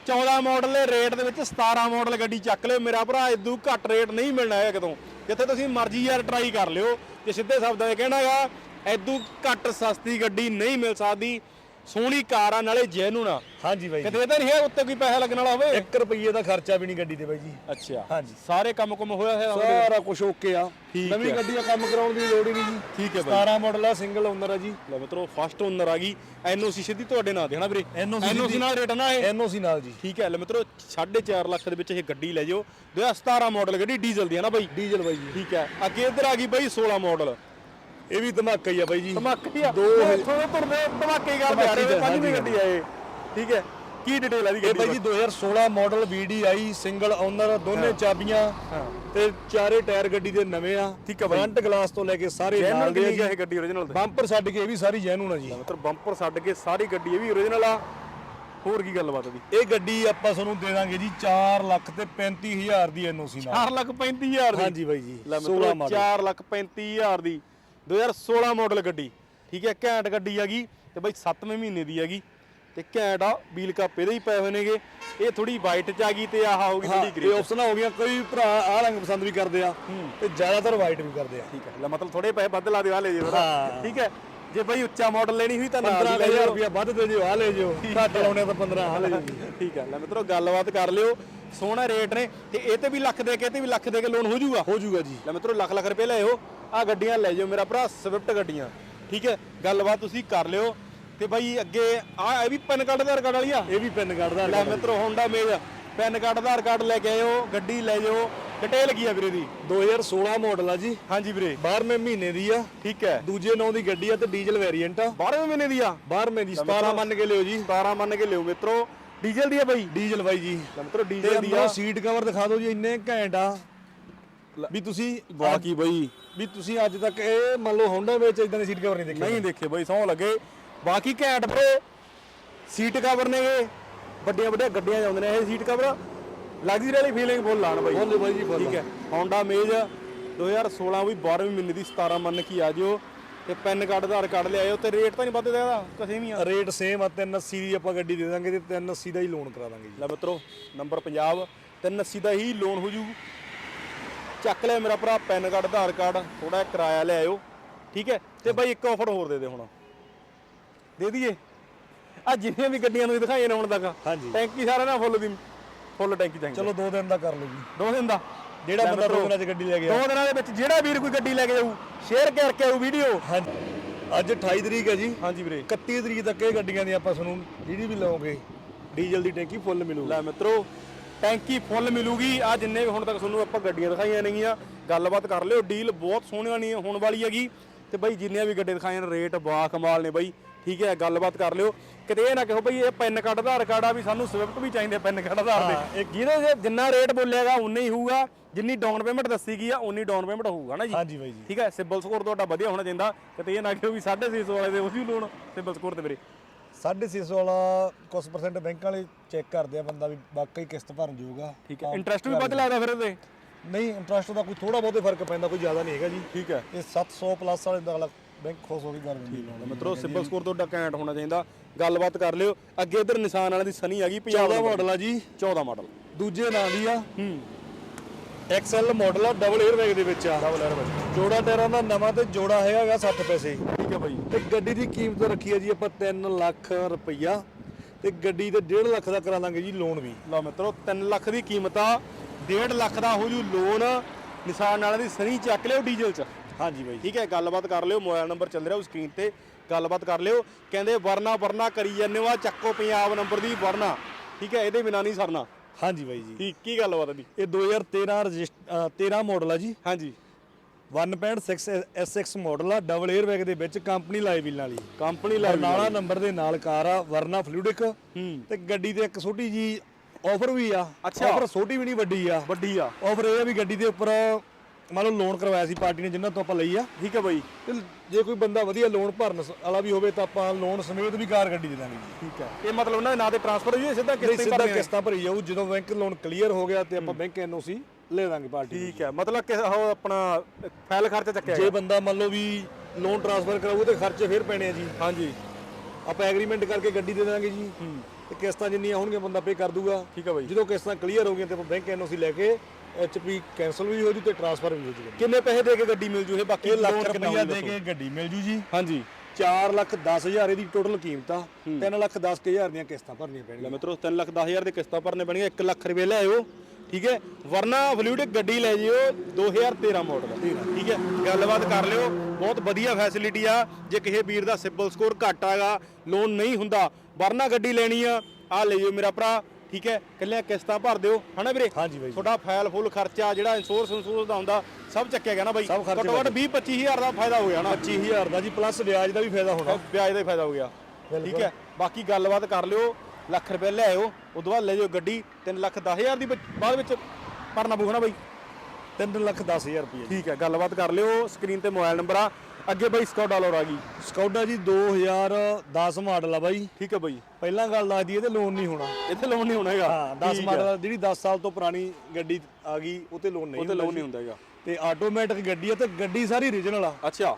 14 ਮਾਡਲ ਦੇ ਰੇਟ ਦੇ ਵਿੱਚ 17 ਮਾਡਲ ਗੱਡੀ ਚੱਕ ਲਿਓ। ਮੇਰਾ ਭਰਾ ਇਦੋਂ ਘੱਟ ਰੇਟ ਨਹੀਂ ਮਿਲਣਾ ਹੈ ਕਿਤੋਂ। ਜਿੱਥੇ ਤੁਸੀਂ ਮਰਜ਼ੀ ਯਾਰ ਟਰਾਈ ਕਰ ਲਿਓ। ਜੇ ਸਿੱਧੇ ਸ਼ਬਦਾਂ 'ਚ ਕਹਿਣਾ ਹੈਗਾ ਇਦੋਂ ਘੱਟ ਸਸਤੀ ਗੱਡੀ ਨਹੀਂ ਮਿਲ ਸਕਦੀ। ਸੋਹਣੀ ਕਾਰ ਆ ਨਾਲੇ ਜੈਨੂਨ ਆ। ਹਾਂਜੀ ਬਾਈ ਕਿਤੇ ਤਾਂ ਨਹੀਂ ਹੈ ਉੱਤੇ ਕੋਈ ਪੈਸਾ ਲੱਗਣ ਵਾਲਾ ਹੋਵੇ? 1 ਰੁਪਏ ਦਾ ਖਰਚਾ ਵੀ ਨਹੀਂ ਗੱਡੀ ਤੇ ਬਾਈ ਜੀ। ਅੱਛਾ। ਹਾਂਜੀ। ਸਾਰੇ ਕੰਮ ਕੁਮ ਹੋਇਆ ਹੈ ਸਾਰਾ ਕੁਝ ਓਕੇ ਆ। ਨਵੀਂ। ਗੱਡੀ ਦਾ ਕੰਮ ਕਰਾਉਣ ਦੀ ਲੋੜ ਹੀ ਨਹੀਂ ਜੀ। ਠੀਕ ਹੈ ਬਾਈ। 17 ਮਾਡਲ ਆ ਸਿੰਗਲ ਓਨਰ ਆ ਜੀ। ਲੈ ਮਿੱਤਰੋ ਫਸਟ ਓਨਰ ਆ ਗਈ। ਐਨਓਸੀ ਸਿੱਧੀ ਤੁਹਾਡੇ ਨਾਂ ਹਨਾ ਵੀਰੇ? ਐਨਓਸੀ ਨਾਲ ਰੇਟ ਨਾ ਇਹ? ਐਨਓਸੀ ਨਾਲ ਜੀ। ਠੀਕ ਹੈ ਲੈ ਮਿੱਤਰੋ 4.5 ਲੱਖ ਦੇ ਵਿੱਚ ਇਹ ਗੱਡੀ ਲੈ ਜਾਓ। 2017 ਮਾਡਲ ਗੱਡੀ ਡੀਜ਼ਲ ਦੀ ਹੈ ਨਾ ਬਾਈ? ਡੀਜ਼ਲ ਬਾਈ ਜੀ। ਠੀਕ ਹੈ। ਅੱਗੇ ਇੱਧਰ ਆ ਗਈ ਬਾਈ 16 ਮਾਡਲ ਇਹ ਵੀ ਧਮਾਕਾ ਹੀ ਆ ਬਾਈ ਜੀ। ਧਮਾਕੇ ਆ। ਦੋ ਥੋੜੇ ਤੁਰਦੇ ਧਮਾਕੇ ਹੀ ਕਰਦੇ ਆ ਰਹੇ ਧਮਾਕੇ ਪੰਜਵੀਂ। ਗੱਡੀ ਆ ਇਹ। ਠੀਕ ਹੈ। ਕੀ ਡਿਟੇਲ ਆ ਦੀ ਇਹ ਗੱਡੀ ਬਾਈ ਜੀ 2016 ਮਾਡਲ VDI ਸਿੰਗਲ ਓਨਰ ਦੋਨੇ ਚਾਬੀਆਂ ਤੇ ਚਾਰੇ ਟਾਇਰ ਗੱਡੀ ਦੇ ਨਵੇਂ ਆ। ਠੀਕ ਆ ਬਾਈ। ਫਰੰਟ ਗਲਾਸ ਤੋਂ ਲੈ ਕੇ ਸਾਰੇ ਨਾਲ ਦੇ ਜੀ। ਹੈ ਇਹ ਗੱਡੀ origignal ਤੇ ਬੰਪਰ ਛੱਡ ਕੇ ਇਹ ਵੀ ਸਾਰੀ ਜੈਨੂਨ ਆ ਜੀ। ਮਤਲਬ ਬੰਪਰ ਛੱਡ ਕੇ ਸਾਰੀ ਗੱਡੀ ਇਹ ਵੀ origignal ਆ। ਹੋਰ ਕੀ ਗੱਲਬਾਤ ਦੀ ਇਹ ਗੱਡੀ ਆਪਾਂ ਤੁਹਾਨੂੰ ਦੇ ਦਾਂਗੇ ਜੀ 4 ਲੱਖ ਤੇ 35 ਹਜ਼ਾਰ ਦੀ ਐਨਓਸੀ ਨਾਲ। 4 ਲੱਖ 35000 ਦੀ? ਹਾਂਜੀ ਬਾਈ ਜੀ ਲੈ 16 ਮਿੱਤਰੋ ਮਾਡਲ 4 ਲੱਖ 35000 ਦੀ। 2016 ਮਾਡਲ ਗੱਡੀ ਠੀਕ ਹੈ ਘੈਂਟ ਗੱਡੀ ਹੈਗੀ ਤੇ ਬਾਈ 7ਵੇਂ ਮਹੀਨੇ ਦੀ ਹੈਗੀ ਤੇ ਘੈਂਟ ਆ ਵੀਲ ਕੱਪ ਇਹਦੇ ਹੀ ਪਏ ਹੋਏ ਨੇਗੇ। ਇਹ ਥੋੜੀ ਵਾਈਟ ਚ ਆ ਗਈ ਤੇ ਆਹ ਹੋ ਗਈ ਹਾਂ ਥੋੜੀ ਇਹ ਗ੍ਰੇ ਆਪਸ਼ਨ ਹੋ ਗਈਆਂ ਕੋਈ ਭਰਾ ਆਹ ਰੰਗ ਪਸੰਦ ਵੀ ਕਰਦੇ ਆ ਤੇ ਜ਼ਿਆਦਾਤਰ ਵਾਈਟ ਵੀ ਕਰਦੇ ਆ। ਠੀਕ ਹੈ ਲੈ ਮਤਲਬ ਥੋੜੇ ਪੈਸੇ ਵੱਧ ਲਾ ਦਿਓ ਆ ਲੈ ਜਿਓ ਹਾਂ। ਠੀਕ ਹੈ ਜੇ ਬਾਈ ਉੱਚਾ ਮਾਡਲ ਲੈਣੀ ਹੋਈ ਤਾਂ ਨਾਲ ਦੀ ਲੈ 15000 ਜਾਓ। ਰੁਪਇਆ ਵੱਧ ਦੇ ਜਿਓ ਆ ਲੈ ਜਿਓ। ਘੱਟ ਲਾਉਣੇ ਤਾਂ 15 ਆ ਲੈ ਜਿਓ। ਠੀਕ ਹੈ ਲੈ ਮਿੱਤਰੋ ਗੱਲਬਾਤ ਕਰ ਲਿਓ। ਸੋਹਣਾ ਰੇਟ ਨੇ ਤੇ ਇਹ ਤੇ ਵੀ ਲੱਖ ਦੇ ਕੇ ਇਹ ਤੇ ਵੀ ਲੱਖ ਦੇ ਕੇ ਲੋਨ ਹੋ ਜਾਊਗਾ? ਹੋ ਜਾਊਗਾ ਜੀ। ਲੈ ਮਿੱਤਰੋ ਲੱਖ ਲੱਖ ਰੁਪਏ ਲਿਆਓ ਆ ਗੱਡੀਆਂ ਲੈ ਜਾਓ ਮੇਰਾ ਭਰਾ ਸਵਿਫਟ ਗੱਡੀਆਂ। ਠੀਕ ਹੈ ਗੱਲਬਾਤ ਤੁਸੀਂ ਕਰ ਲਿਓ। ਤੇ ਬਾਈ ਅੱਗੇ ਆ ਇਹ ਵੀ ਪੈਨ ਕਾਰਡ ਆਧਾਰ ਕਾਰਡ ਵਾਲੀ ਆ? ਇਹ ਵੀ ਪੈਨ ਕਾਰਡ ਦਾ ਲੈ ਮਿੱਤਰੋ ਹੋਂਡਾ ਮੇਜ। ਪੈਨ ਕਾਰਡ ਆਧਾਰ ਕਾਰਡ ਲੈ ਕੇ ਆਇਓ ਗੱਡੀ ਲੈ ਜਾਓ। ਡਿਟੇਲ ਕੀ ਆ ਵੀਰੇ ਦੀ? 2016 ਮਾਡਲ ਆ ਜੀ। ਹਾਂਜੀ ਵੀਰੇ। 12ਵੇਂ ਮਹੀਨੇ ਦੀ ਆ। ਠੀਕ ਹੈ। ਦੂਜੇ ਨਾਂ ਦੀ ਗੱਡੀ ਆ ਤੇ ਡੀਜ਼ਲ ਵੇਰੀਐਂਟ ਆ। 12ਵੇਂ ਮਹੀਨੇ ਦੀ ਆ? 12ਵੇਂ ਦੀ 17 ਮੰਨ ਕੇ ਲਿਓ ਜੀ। 17 ਮੰਨ ਕੇ ਲਿਓ ਮਿੱਤਰੋ। ਡੀਜ਼ਲ ਦੀ ਆ ਬਾਈ? ਡੀਜ਼ਲ ਬਾਈ ਜੀ। ਮਿੱਤਰੋ ਡੀਜ਼ਲ ਦੀ ਆ। ਸੀਟ ਕਵਰ ਦਿਖਾ ਦਿਓ ਜੀ ਇੰਨੇ ਘੈਂਟ ਆ। ਵੀ ਤੁਸੀਂ ਬਾਕੀ ਬਾਈ। ਵੀ ਤੁਸੀਂ ਅੱਜ ਤੱਕ ਇਹ ਮੰਨ ਲਓ ਹੋਂਡਾ ਵਿੱਚ ਇਦਾਂ ਦੇ ਸੀਟ ਕਵਰ ਨਹੀਂ ਦੇਖੇ। ਨਹੀਂ ਦੇਖੇ ਬਾਈ ਸੌ ਲੱਗੇ। ਬਾਕੀ ਘੈਂਟ ਵੀਰੇ ਸੀਟ ਕਵਰ ਨੇਗੇ। ਵੱਡੀਆਂ ਵੱਡੀਆਂ ਗੱਡੀਆਂ ਜਾਂਦੇ ਨੇ ਇਹ ਸੀਟ ਕਵਰ ਲਗਜ਼ਰੀ ਵਾਲੀ ਫੀਲਿੰਗ ਫੁੱਲ ਆਣ ਬਾਈ। ਬੋਲੇ ਬਾਈ ਜੀ ਫੁੱਲ। ਠੀਕ ਹੈ। Honda ਮੇਜ 2016 ਵੀ 12ਵੀਂ ਮਹੀਨੇ ਦੀ 17 ਮੰਨ ਕੇ ਆ ਜਿਓ। ਤੇ ਪੈਨ ਕਾਰਡ ਆਧਾਰ ਕਾਰਡ ਲਿਆਇਓ ਤੇ ਰੇਟ ਤਾਂ ਨਹੀਂ ਵੱਧਦਾ ਇਹਦਾ ਕਸੇ ਵੀ ਆ। ਰੇਟ ਸੇਮ ਆ 380 ਦੀ ਆਪਾਂ ਗੱਡੀ ਦੇ ਦਾਂਗੇ ਤੇ 380 ਦਾ ਹੀ ਲੋਨ ਕਰਾ ਦਾਂਗੇ ਜੀ। ਲੈ ਮਿੱਤਰੋ ਨੰਬਰ ਪੰਜਾਬ 380 ਦਾ ਹੀ ਲੋਨ ਹੋ ਜੂ। ਚੱਕ ਲੈ ਮੇਰਾ ਭਰਾ ਪੈਨ ਕਾਰਡ ਆਧਾਰ ਕਾਰਡ ਥੋੜਾ ਕਿਰਾਇਆ ਲੈ ਆਇਓ ਠੀਕ ਹੈ? ਤੇ ਬਾਈ ਇੱਕ ਆਫਰ ਹੋਰ ਦੇ ਦੇ ਹੁਣ। ਦੇ ਦਈਏ? ਆ ਜਿੰਨੀਆਂ ਵੀ ਗੱਡੀਆਂ ਨੂੰ ਦਿਖਾਈਆਂ ਨੇ ਹੁਣ ਤੱਕ। ਹਾਂਜੀ। ਟੈਂਕੀ ਸਾਰਾ ਨਾ ਫੁੱਲ ਦੀ ਫੁੱਲ ਟੈਂਕੀ ਚਾਹੀਦੀ ਚਲੋ 2 ਦਿਨ ਦਾ ਕਰ ਲਓ ਜੀ। ਦੋ ਦਿਨ ਦਾ? ਜਿਹੜਾ ਬੰਦਾ ਦੋ ਦਿਨਾਂ 'ਚ ਗੱਡੀ ਲੈ ਗਿਆ ਦੋ ਦਿਨਾਂ ਦੇ ਵਿੱਚ ਜਿਹੜਾ ਵੀਰ ਕੋਈ ਗੱਡੀ ਲੈ ਕੇ ਜਾਊ ਸ਼ੇਅਰ ਕਰਕੇ ਆਊ ਵੀਡੀਓ। ਹਾਂਜੀ। ਅੱਜ 28 ਤਰੀਕ ਹੈ ਜੀ। ਹਾਂਜੀ ਵੀਰੇ। 31 ਤਰੀਕ ਤੱਕ ਇਹ ਗੱਡੀਆਂ ਦੀ ਆਪਾਂ ਤੁਹਾਨੂੰ ਜਿਹੜੀ ਵੀ ਲਓਗੇ ਡੀਜ਼ਲ ਦੀ ਟੈਂਕੀ ਫੁੱਲ ਮਿਲੂਗੀ। ਲੈ ਮਿੱਤਰੋ ਟੈਂਕੀ ਫੁੱਲ ਮਿਲੂਗੀ। ਆ ਜਿੰਨੇ ਵੀ ਹੁਣ ਤੱਕ ਤੁਹਾਨੂੰ ਆਪਾਂ ਗੱਡੀਆਂ ਦਿਖਾਈਆਂ ਨੇਗੀਆਂ ਗੱਲਬਾਤ ਕਰ ਲਿਓ। ਡੀਲ ਬਹੁਤ ਸੋਹਣੀ ਨਹੀਂ ਹੋਣ ਵਾਲੀ ਹੈਗੀ। ਤੇ ਬਾਈ ਜਿੰਨੀਆਂ ਵੀ ਗੱਡੀਆਂ ਦਿਖਾਈਆਂ ਨੇ ਰੇਟ ਬਾ ਕਮਾਲ ਨੇ ਬਾਈ। ਠੀਕ ਹੈ ਗੱਲਬਾਤ ਕਰ ਲਿਓ। ਕਿਤੇ ਇਹ ਨਾ ਕਹੋ ਬਈ ਇਹ ਪੈਨ ਕਾਰਡ ਆਧਾਰ ਕਾਰਡ ਆ ਵੀ ਸਾਨੂੰ ਸਵਿਫਟ ਵੀ ਚਾਹੀਦੇ ਪੈਨ ਕਾਰਡ ਆਧਾਰ ਦੇ। ਜਿਹਦੇ ਜੇ ਜਿੰਨਾ ਰੇਟ ਬੋਲਿਆਗਾ ਉਨਾ ਹੀ ਹੋਊਗਾ। ਜਿੰਨੀ ਡਾਊਨ ਪੇਮੈਂਟ ਦੱਸੀ ਗਈ ਆ ਉਨੀ ਡਾਊਨ ਪੇਮੈਂਟ ਹੋਊਗਾ ਨਾ ਜੀ। ਹਾਂਜੀ ਬਾਈ ਜੀ। ਠੀਕ ਹੈ ਸਿਬਲ ਸਕੋਰ ਤੁਹਾਡਾ ਵਧੀਆ ਹੋਣਾ ਚਾਹੀਦਾ। ਕਿਤੇ ਇਹ ਨਾ ਕਹੋ ਵੀ 650 ਵਾਲੇ ਦੇ ਉਹੀ ਲੋਨ ਸਿਬਲ ਸਕੋਰ ਤੇ ਵੀਰੇ। 650 ਵਾਲਾ ਕੁਝ ਪਰਸੈਂਟ ਬੈਂਕ ਵਾਲੇ ਚੈੱਕ ਕਰਦੇ ਆ ਬੰਦਾ ਵੀ ਵਾਕਈ ਕਿਸ਼ਤ ਭਰਨ ਜੋਗਾ। ਠੀਕ ਹੈ। ਇੰਟਰਸਟ ਵੀ ਵੱਧ ਲੱਗਦਾ ਫਿਰ ਇਹਦੇ? ਨਹੀਂ ਇੰਟਰਸਟ ਦਾ ਕੋਈ ਥੋੜਾ ਬਹੁਤੇ ਫ਼ਰਕ ਪੈਂਦਾ ਕੋਈ ਜ਼ਿਆਦਾ ਨਹੀਂ ਹੈਗਾ ਜੀ। ਠੀਕ ਹੈ। ਇਹ 700 ਪਲੱਸ ਵਾਲੇ ਦਾ ਅਗਲਾ ਬੈਂਕ ਖੁਸ਼ ਹੋ ਕੇ ਕਰ ਦਿੰਦੀ। ਲੋਨ ਮਿੱਤਰੋ ਸਿਬਲ ਸਕੋਰ ਤੁਹਾਡਾ ਘੈਂਟ ਹੋਣਾ ਚਾਹੀਦਾ। ਗੱਲਬਾਤ ਕਰ ਲਿਓ। ਅੱਗੇ ਇਧਰ ਨਿਸ਼ਾਨ ਵਾਲਿਆਂ ਦੀ ਸਨੀ ਆ ਗਈ 14 ਮਾਡਲ ਆ ਜੀ। 14 ਮਾਡਲ ਦੂਜੇ ਨਾਂ ਦੀ ਆ। ਹੂੰ। ਐਕਸਐਲ ਮਾਡਲ ਆ ਡਬਲ 에ਅਰ ਬੈਗ ਦੇ ਵਿੱਚ ਆ। ਡਬਲ 에ਅਰ ਬੈਗ ਜੋੜਾ ਟਾਇਰਾਂ ਦਾ ਨਵਾਂ ਤੇ ਜੋੜਾ ਹੈਗਾ 60 ਪੈਸੇ। ਠੀਕ ਹੈ ਬਾਈ। ਤੇ ਗੱਡੀ ਦੀ ਕੀਮਤ ਰੱਖੀ ਹੈ ਜੀ ਆਪਾਂ 3 ਲੱਖ ਰੁਪਈਆ। ਤੇ ਗੱਡੀ ਤੇ 1.5 ਲੱਖ ਦਾ ਕਰਾ ਦਾਂਗੇ ਜੀ ਲੋਨ ਵੀ। ਲਓ ਮਿੱਤਰੋ 3 ਲੱਖ ਦੀ ਕੀਮਤ ਆ 1.5 ਲੱਖ ਦਾ ਹੋ ਜੂ ਲੋਨ ਨਿਸ਼ਾਨ ਵਾਲਿਆਂ ਦੀ ਸਨੀ ਚੱਕ ਲਿਓ ਡੀਜ਼ਲ ਚ। ਹਾਂਜੀ ਬਾਈ। ਠੀਕ ਹੈ ਗੱਲਬਾਤ ਕਰ ਲਿਓ ਮੋਬਾਈਲ ਨੰਬਰ ਚੱਲ ਰਿਹਾ ਉਹ ਸਕਰੀਨ ਤੇ। ਗੱਲਬਾਤ ਕਰ ਲਿਓ। ਕਹਿੰਦੇ ਵਰਨਾ ਵਰਨਾ ਕਰੀ ਜਾਂਦੇ ਵਾ ਚੱਕੋ ਪੰਜਾਬ ਨੰਬਰ ਦੀ ਵਰਨਾ। ਠੀਕ ਹੈ ਇਹਦੇ ਬਿਨਾ ਨਹੀਂ ਸਰਨਾ। ਹਾਂਜੀ ਬਾਈ ਜੀ। ਠੀਕ ਕੀ ਗੱਲਬਾਤ ਹੈ ਦੀ ਇਹ 2013 ਰਜਿਸਟ 13 ਮਾਡਲ ਆ ਜੀ। ਹਾਂਜੀ। 1.6 SX ਮਾਡਲ ਆ ਡਬਲ 에ਅਰ ਬੈਗ ਦੇ ਵਿੱਚ ਕੰਪਨੀ ਲਾਈ ਵੀਲ ਵਾਲੀ। ਕੰਪਨੀ ਲੈ ਬਰਨਾਲਾ ਨੰਬਰ ਦੇ ਨਾਲ ਕਾਰ ਆ ਵਰਨਾ ਫਲੂਡਿਕ ਤੇ ਗੱਡੀ ਤੇ ਇੱਕ ਛੋਟੀ ਜੀ ਆਫਰ ਵੀ ਆ। ਆਫਰ ਛੋਟੀ ਵੀ ਨਹੀਂ ਵੱਡੀ ਆ। ਵੱਡੀ ਆ। ਆਫਰ ਇਹ ਆ ਵੀ ਗੱਡੀ ਦੇ ਉੱਪਰ ਮੰਨ ਲਓ ਲੋਨ ਕਰਵਾਇਆ ਸੀ ਪਾਰਟੀ ਨੇ ਜਿੰਨਾਂ ਤੋਂ ਆਪਾਂ ਲਈ ਆ ਠੀਕ ਹੈ ਬਾਈ? ਤੇ ਜੇ ਕੋਈ ਬੰਦਾ ਵਧੀਆ ਲੋਨ ਭਰਨ ਸ- ਵਾਲਾ ਵੀ ਹੋਵੇ ਤਾਂ ਆਪਾਂ ਲੋਨ ਸਮੇਤ ਵੀ ਕਾਰ ਗੱਡੀ ਦੇ ਦਾਂਗੇ ਜੀ। ਠੀਕ ਹੈ ਇਹ ਮਤਲਬ ਨਾ ਨਾ ਤੇ ਟ੍ਰਾਂਸਫਰ ਹੋਈ ਸਿੱਧਾ ਨਹੀਂ ਕਿਸ਼ਤੇ ਸਿੱਧਾ ਭਰਨੀ ਕਿਸ਼ਤਾਂ ਭਰੀ ਜਾਊ ਜਦੋਂ ਬੈਂਕ ਲੋਨ ਕਲੀਅਰ ਹੋ ਗਿਆ ਤੇ ਆਪਾਂ ਬੈਂਕ ਐਨਓਸੀ ਲੈ ਦਾਂਗੇ ਪਾਰਟੀ ਨੂੰ। ਠੀਕ ਹੈ ਮਤਲਬ ਕਿ ਉਹ ਆਪਣਾ ਫਾਈਲ ਖਰਚਾ ਚੱਕਿਆ ਜੇ ਬੰਦਾ ਮੰਨ ਲਓ ਵੀ ਲੋਨ ਟ੍ਰਾਂਸਫਰ ਕਰਾਊ ਤੇ ਖਰਚੇ ਫੇਰ ਪੈਣੇ ਆ ਜੀ। ਹਾਂਜੀ। ਆਪਾਂ ਐਗਰੀਮੈਂਟ ਕਰਕੇ ਗੱਡੀ ਦੇ ਦਾਂਗੇ ਜੀ। ਤੇ ਕਿਸ਼ਤਾਂ ਜਿੰਨੀਆਂ ਹੋਣਗੀਆਂ ਬੰਦਾ ਪੇ ਕਰ ਦੂਗਾ। ਠੀਕ ਹੈ ਬਾਈ। ਜਦੋਂ ਕਿਸ਼ਤਾਂ ਕਲੀਅਰ ਹੋ ਗਈਆਂ ਤੇ ਆਪਾਂ ਬੈਂਕ ਐਨਓਸੀ ਲੈ ਕੇ ਐਚਪੀ ਕੈਨਸਲ ਵੀ ਹੋ ਜੂ ਤੇ ਟ੍ਰਾਂਸਫਰ ਵੀ ਹੋ ਜੂਗਾ। ਕਿੰਨੇ ਪੈਸੇ ਦੇ ਕੇ ਗੱਡੀ ਮਿਲ ਜੂ ਇਹ? ਬਾਕੀ ਇਹ ਲੱਖ ਰੁਪਈਆ ਦੇ ਕੇ ਗੱਡੀ ਮਿਲ ਜੂ ਜੀ। ਹਾਂਜੀ। 4 ਲੱਖ 10 ਹਜ਼ਾਰ ਇਹਦੀ ਟੋਟਲ ਕੀਮਤ ਆ 3 ਲੱਖ 10 ਹਜ਼ਾਰ ਦੀਆਂ ਕਿਸ਼ਤਾਂ ਭਰਨੀਆਂ ਪੈਣਗੀਆਂ। ਮਿੱਤਰੋ 3 ਲੱਖ 10 ਹਜ਼ਾਰ ਦੀ ਕਿਸ਼ਤਾਂ ਭਰਨੇ ਪੈਣਗੀਆਂ 1 ਲੱਖ ਰੁਪਏ ਲੈ ਆਇਓ ਠੀਕ ਹੈ? ਵਰਨਾ ਫਲੂਇਡ ਗੱਡੀ ਲੈ ਜਿਓ 2013 ਮਾਡਲ ਠੀਕ ਹੈ? ਗੱਲਬਾਤ ਕਰ ਲਿਓ ਬਹੁਤ ਵਧੀਆ ਫੈਸਿਲਿਟੀ ਆ। ਜੇ ਕਿਸੇ ਵੀਰ ਦਾ ਸਿਬਲ ਸਕੋਰ ਘੱਟ ਆਗਾ ਲੋਨ ਨਹੀਂ ਹੁੰਦਾ ਵਰਨਾ ਗੱਡੀ ਲੈਣੀ ਆ ਆ ਲੈ ਜਿਓ ਮੇਰਾ ਭਰਾ। ਠੀਕ ਹੈ? ਕੱਲਿਆਂ ਕਿਸ਼ਤਾਂ ਭਰ ਦਿਓ ਹਨਾ ਵੀਰੇ? ਹਾਂਜੀ ਬਾਈ ਜੀ। ਤੁਹਾਡਾ ਫਾਈਲ ਫੁੱਲ ਖਰਚਾ ਜਿਹੜਾ ਇੰਸ਼ੋਰੈਂਸ ਇੰਸ਼ੋਰੈਂਸ ਦਾ ਹੁੰਦਾ ਸਭ ਚੱਕਿਆ ਗਿਆ ਨਾ ਬਾਈ? ਸਭ ਖਰਚੇ ਘੱਟੋ ਘੱਟ 20 25000 ਦਾ ਫਾਇਦਾ ਹੋ ਗਿਆ ਨਾ। 25000 ਦਾ ਜੀ ਪਲੱਸ ਵਿਆਜ ਦਾ ਵੀ ਫਾਇਦਾ ਹੋਣਾ। ਵਿਆਜ ਦਾ ਹੀ ਫਾਇਦਾ ਹੋ ਗਿਆ। ਠੀਕ ਹੈ? ਬਾਕੀ ਗੱਲਬਾਤ ਕਰ ਲਿਓ ਲੱਖ ਰੁਪਏ ਲੈ ਆਇਓ ਉਦੋਂ ਬਾਅਦ ਲੈ ਜਾਓ ਗੱਡੀ 3 ਲੱਖ 10 ਹਜ਼ਾਰ ਦੀ ਵਿੱਚ- ਬਾਅਦ ਵਿੱਚ ਭਰਨਾ ਪਊਗਾ ਨਾ ਬਾਈ? 3 ਲੱਖ 10 ਹਜ਼ਾਰ ਰੁਪਏ ਠੀਕ ਹੈ ਗੱਲਬਾਤ ਕਰ ਲਿਓ ਸਕਰੀਨ ਤੇ ਮੋਬਾਈਲ ਨੰਬਰ ਆ। ਅੱਗੇ ਬਾਈ ਸਕਾਊਟ ਡਾਲਰ ਆ ਗਈ ਸਕੌਡਾ ਜੀ 2010 ਮਾਡਲ ਆ ਬਾਈ। ਠੀਕ ਹੈ ਬਾਈ। ਪਹਿਲਾਂ ਗੱਲ ਦੱਸਦੀ ਇਹਦੇ ਲੋਨ ਨਹੀਂ ਹੋਣਾ। ਇੱਥੇ ਲੋਨ ਨਹੀਂ ਹੋਣਾ ਹੈਗਾ। ਹਾਂ 10 ਮਾਡਲ ਜਿਹੜੀ 10 ਸਾਲ ਤੋਂ ਪੁਰਾਣੀ ਗੱਡੀ ਆ ਗਈ ਉਹ ਤੇ ਲੋਨ ਨਹੀਂ ਉਹਤੇ ਲੋਨ ਨਹੀਂ ਹੁੰਦਾ ਹੈਗਾ। ਤੇ ਆਟੋਮੈਟਿਕ ਗੱਡੀ ਆ ਤੇ ਗੱਡੀ ਸਾਰੀ ਓਰੀਜਨਲ ਆ। ਅੱਛਾ।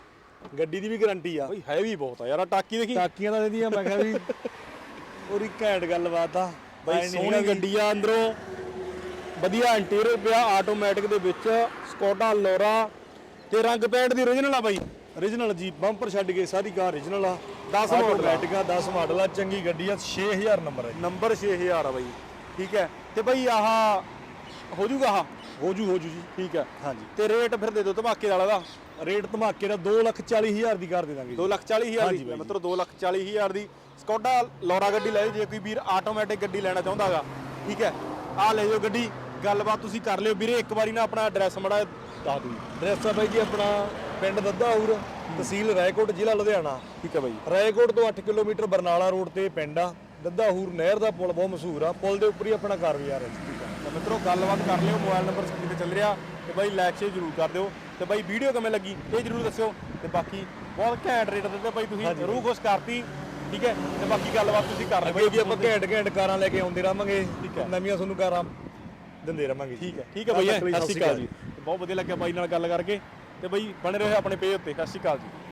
ਗੱਡੀ ਦੀ ਵੀ ਗਾਰੰਟੀ ਆ। ਬਾਈ ਹੈਵੀ ਬਹੁਤ ਆ ਯਾਰ ਆਹ ਟਾਕੀ ਦੇਖੀ। ਟਾਕੀਆਂ ਦਾ ਇਹਦੀਆਂ ਮੈਂ ਕਿਹਾ ਵੀ ਪੂਰੀ ਘੈਂਟ ਗੱਲਬਾਤ ਆ। ਬਾਈ ਸੋਹਣੀ ਗੱਡੀ ਆ ਅੰਦਰੋਂ। ਵਧੀਆ ਇੰਟੀਰੀਅਰ ਪਿਆ ਆਟੋਮੈਟਿਕ ਦੇ ਵਿੱਚ ਸਕੋਡਾ ਲੋਰਾ ਤੇ ਰੰਗ ਪੈਂਟ ਦੀ ਓਰੀਜਨਲ ਆ ਬਾਈ। Origignal ਜੀ ਬੰਪਰ ਛੱਡ ਕੇ ਸਾਰੀ ਕਾਰ origignal ਆ। 10 ਮਾਡਲ ਆ। ਆਟੋਮੈਟਿਕ ਆ 10 ਮਾਡਲ ਆ ਚੰਗੀ ਗੱਡੀ ਆ 6000 ਨੰਬਰ ਹੈ ਜੀ। ਨੰਬਰ 6000 ਆ ਬਾਈ। ਠੀਕ ਹੈ? ਤੇ ਬਾਈ ਆਹ ਹੋ ਜੂਗਾ ਆਹ? ਹੋ ਜੂ ਹੋ ਜੂ। ਜੀ ਠੀਕ ਹੈ। ਹਾਂਜੀ। ਤੇ ਰੇਟ ਫਿਰ ਦੇ ਦਿਓ ਧਮਾਕੇ ਵਾਲਾ ਦਾ। ਰੇਟ ਧਮਾਕੇ ਦਾ 240000 ਦੀ ਕਰ ਦੇ ਦਾਂਗੇ ਜੀ। 240000 ਹਾਂਜੀ ਦੀ। ਬਾਈ। ਮਤਲਬ 240000 ਦੀ। ਸਕੋਡਾ ਲੋਰਾ ਗੱਡੀ ਲੈ ਜੇ ਕੋਈ ਵੀਰ ਆਟੋਮੈਟਿਕ ਗੱਡੀ ਲੈਣਾ ਚਾਹੁੰਦਾਗਾ ਠੀਕ ਹੈ? ਆਹ ਲੈ ਜਾਓ ਗੱਡੀ। ਗੱਲਬਾਤ ਤੁਸੀਂ ਕਰ ਲਿਓ ਵੀਰੇ ਇੱਕ ਵਾਰੀ ਨਾ ਆਪਣਾ ਐਡਰੈਸ ਮੜਾ ਦੱਸ ਦਿਓ। ਐਡਰੈਸ ਆ ਬਾਈ ਜੀ ਆਪਣਾ ਪਿੰਡ ਦੱਦਾਹੂਰ ਤਹਿਸੀਲ ਰਾਏਕੋਟ ਜ਼ਿਲ੍ਹਾ ਲੁਧਿਆਣਾ। ਠੀਕ ਹੈ ਬਾਈ। ਰਾਏਕੋਟ ਤੋਂ 8 ਕਿਲੋਮੀਟਰ ਬਰਨਾਲਾ ਰੋਡ ਤੇ ਪਿੰਡ ਆ। ਦੱਦਾਹੂਰ ਨਹਿਰ ਦਾ ਪੁਲ ਬਹੁਤ ਮਸ਼ਹੂਰ ਆ। ਪੁਲ ਦੇ ਉੱਪਰ ਹੀ ਆਪਣਾ ਘਰ ਵੀ ਆ ਰਿਹਾ ਜੀ। ਤਾਂ ਮਿੱਤਰੋ ਗੱਲਬਾਤ ਕਰ ਲਿਓ ਮੋਬਾਈਲ ਨੰਬਰ ਸਕਰੀਨ ਤੇ ਚੱਲ ਰਿਹਾ ਤੇ ਬਾਈ ਲਾਈਕ ਸ਼ੇਅਰ ਜ਼ਰੂਰ ਕਰ ਦਿਓ। ਤੇ ਬਾਈ ਵੀਡੀਓ ਕਿਵੇਂ ਲੱਗੀ ਇਹ ਜ਼ਰੂਰ ਦੱਸਿਓ। ਤੇ ਬਾਕੀ ਬਹੁਤ ਘੈਂਟ ਰੇਟ ਦਿੱਤੇ ਬਾਈ ਤੁਸੀਂ ਰੂਹ ਖੁਸ਼ ਕਰਤੀ। ਠੀਕ ਹੈ? ਤੇ ਬਾਕੀ ਗੱਲਬਾਤ ਤੁਸੀਂ ਕਰ ਲਿਓ ਅੱਗੇ ਵੀ ਆਪਾਂ ਘੈਂਟ ਘੈਂਟ ਕਾਰਾਂ ਲੈ ਕੇ ਆਉਂਦੇ ਰਹਾਂਗੇ। ਠੀਕ ਹੈ। ਨਵੀਆਂ ਤੁਹਾਨੂੰ ਕਾਰਾਂ ਦਿੰਦੇ ਰਹਾਂਗੇ ਠੀਕ ਹੈ ਠੀਕ ਹੈ ਬਾਈ ਸਤਿ ਸ਼੍ਰੀ ਅਕਾਲ ਜੀ। ਬਹੁਤ ਵਧੀਆ ਲੱਗਿਆ ਬਾਈ ਨਾਲ ਗੱਲ ਕਰਕੇ ਤੇ ਬਾਈ ਬਣੇ ਰਹੋ ਆਪਣੇ ਪੇਜ ਉੱਤੇ। ਸਤਿ ਸ਼੍ਰੀ ਅਕਾਲ ਜੀ।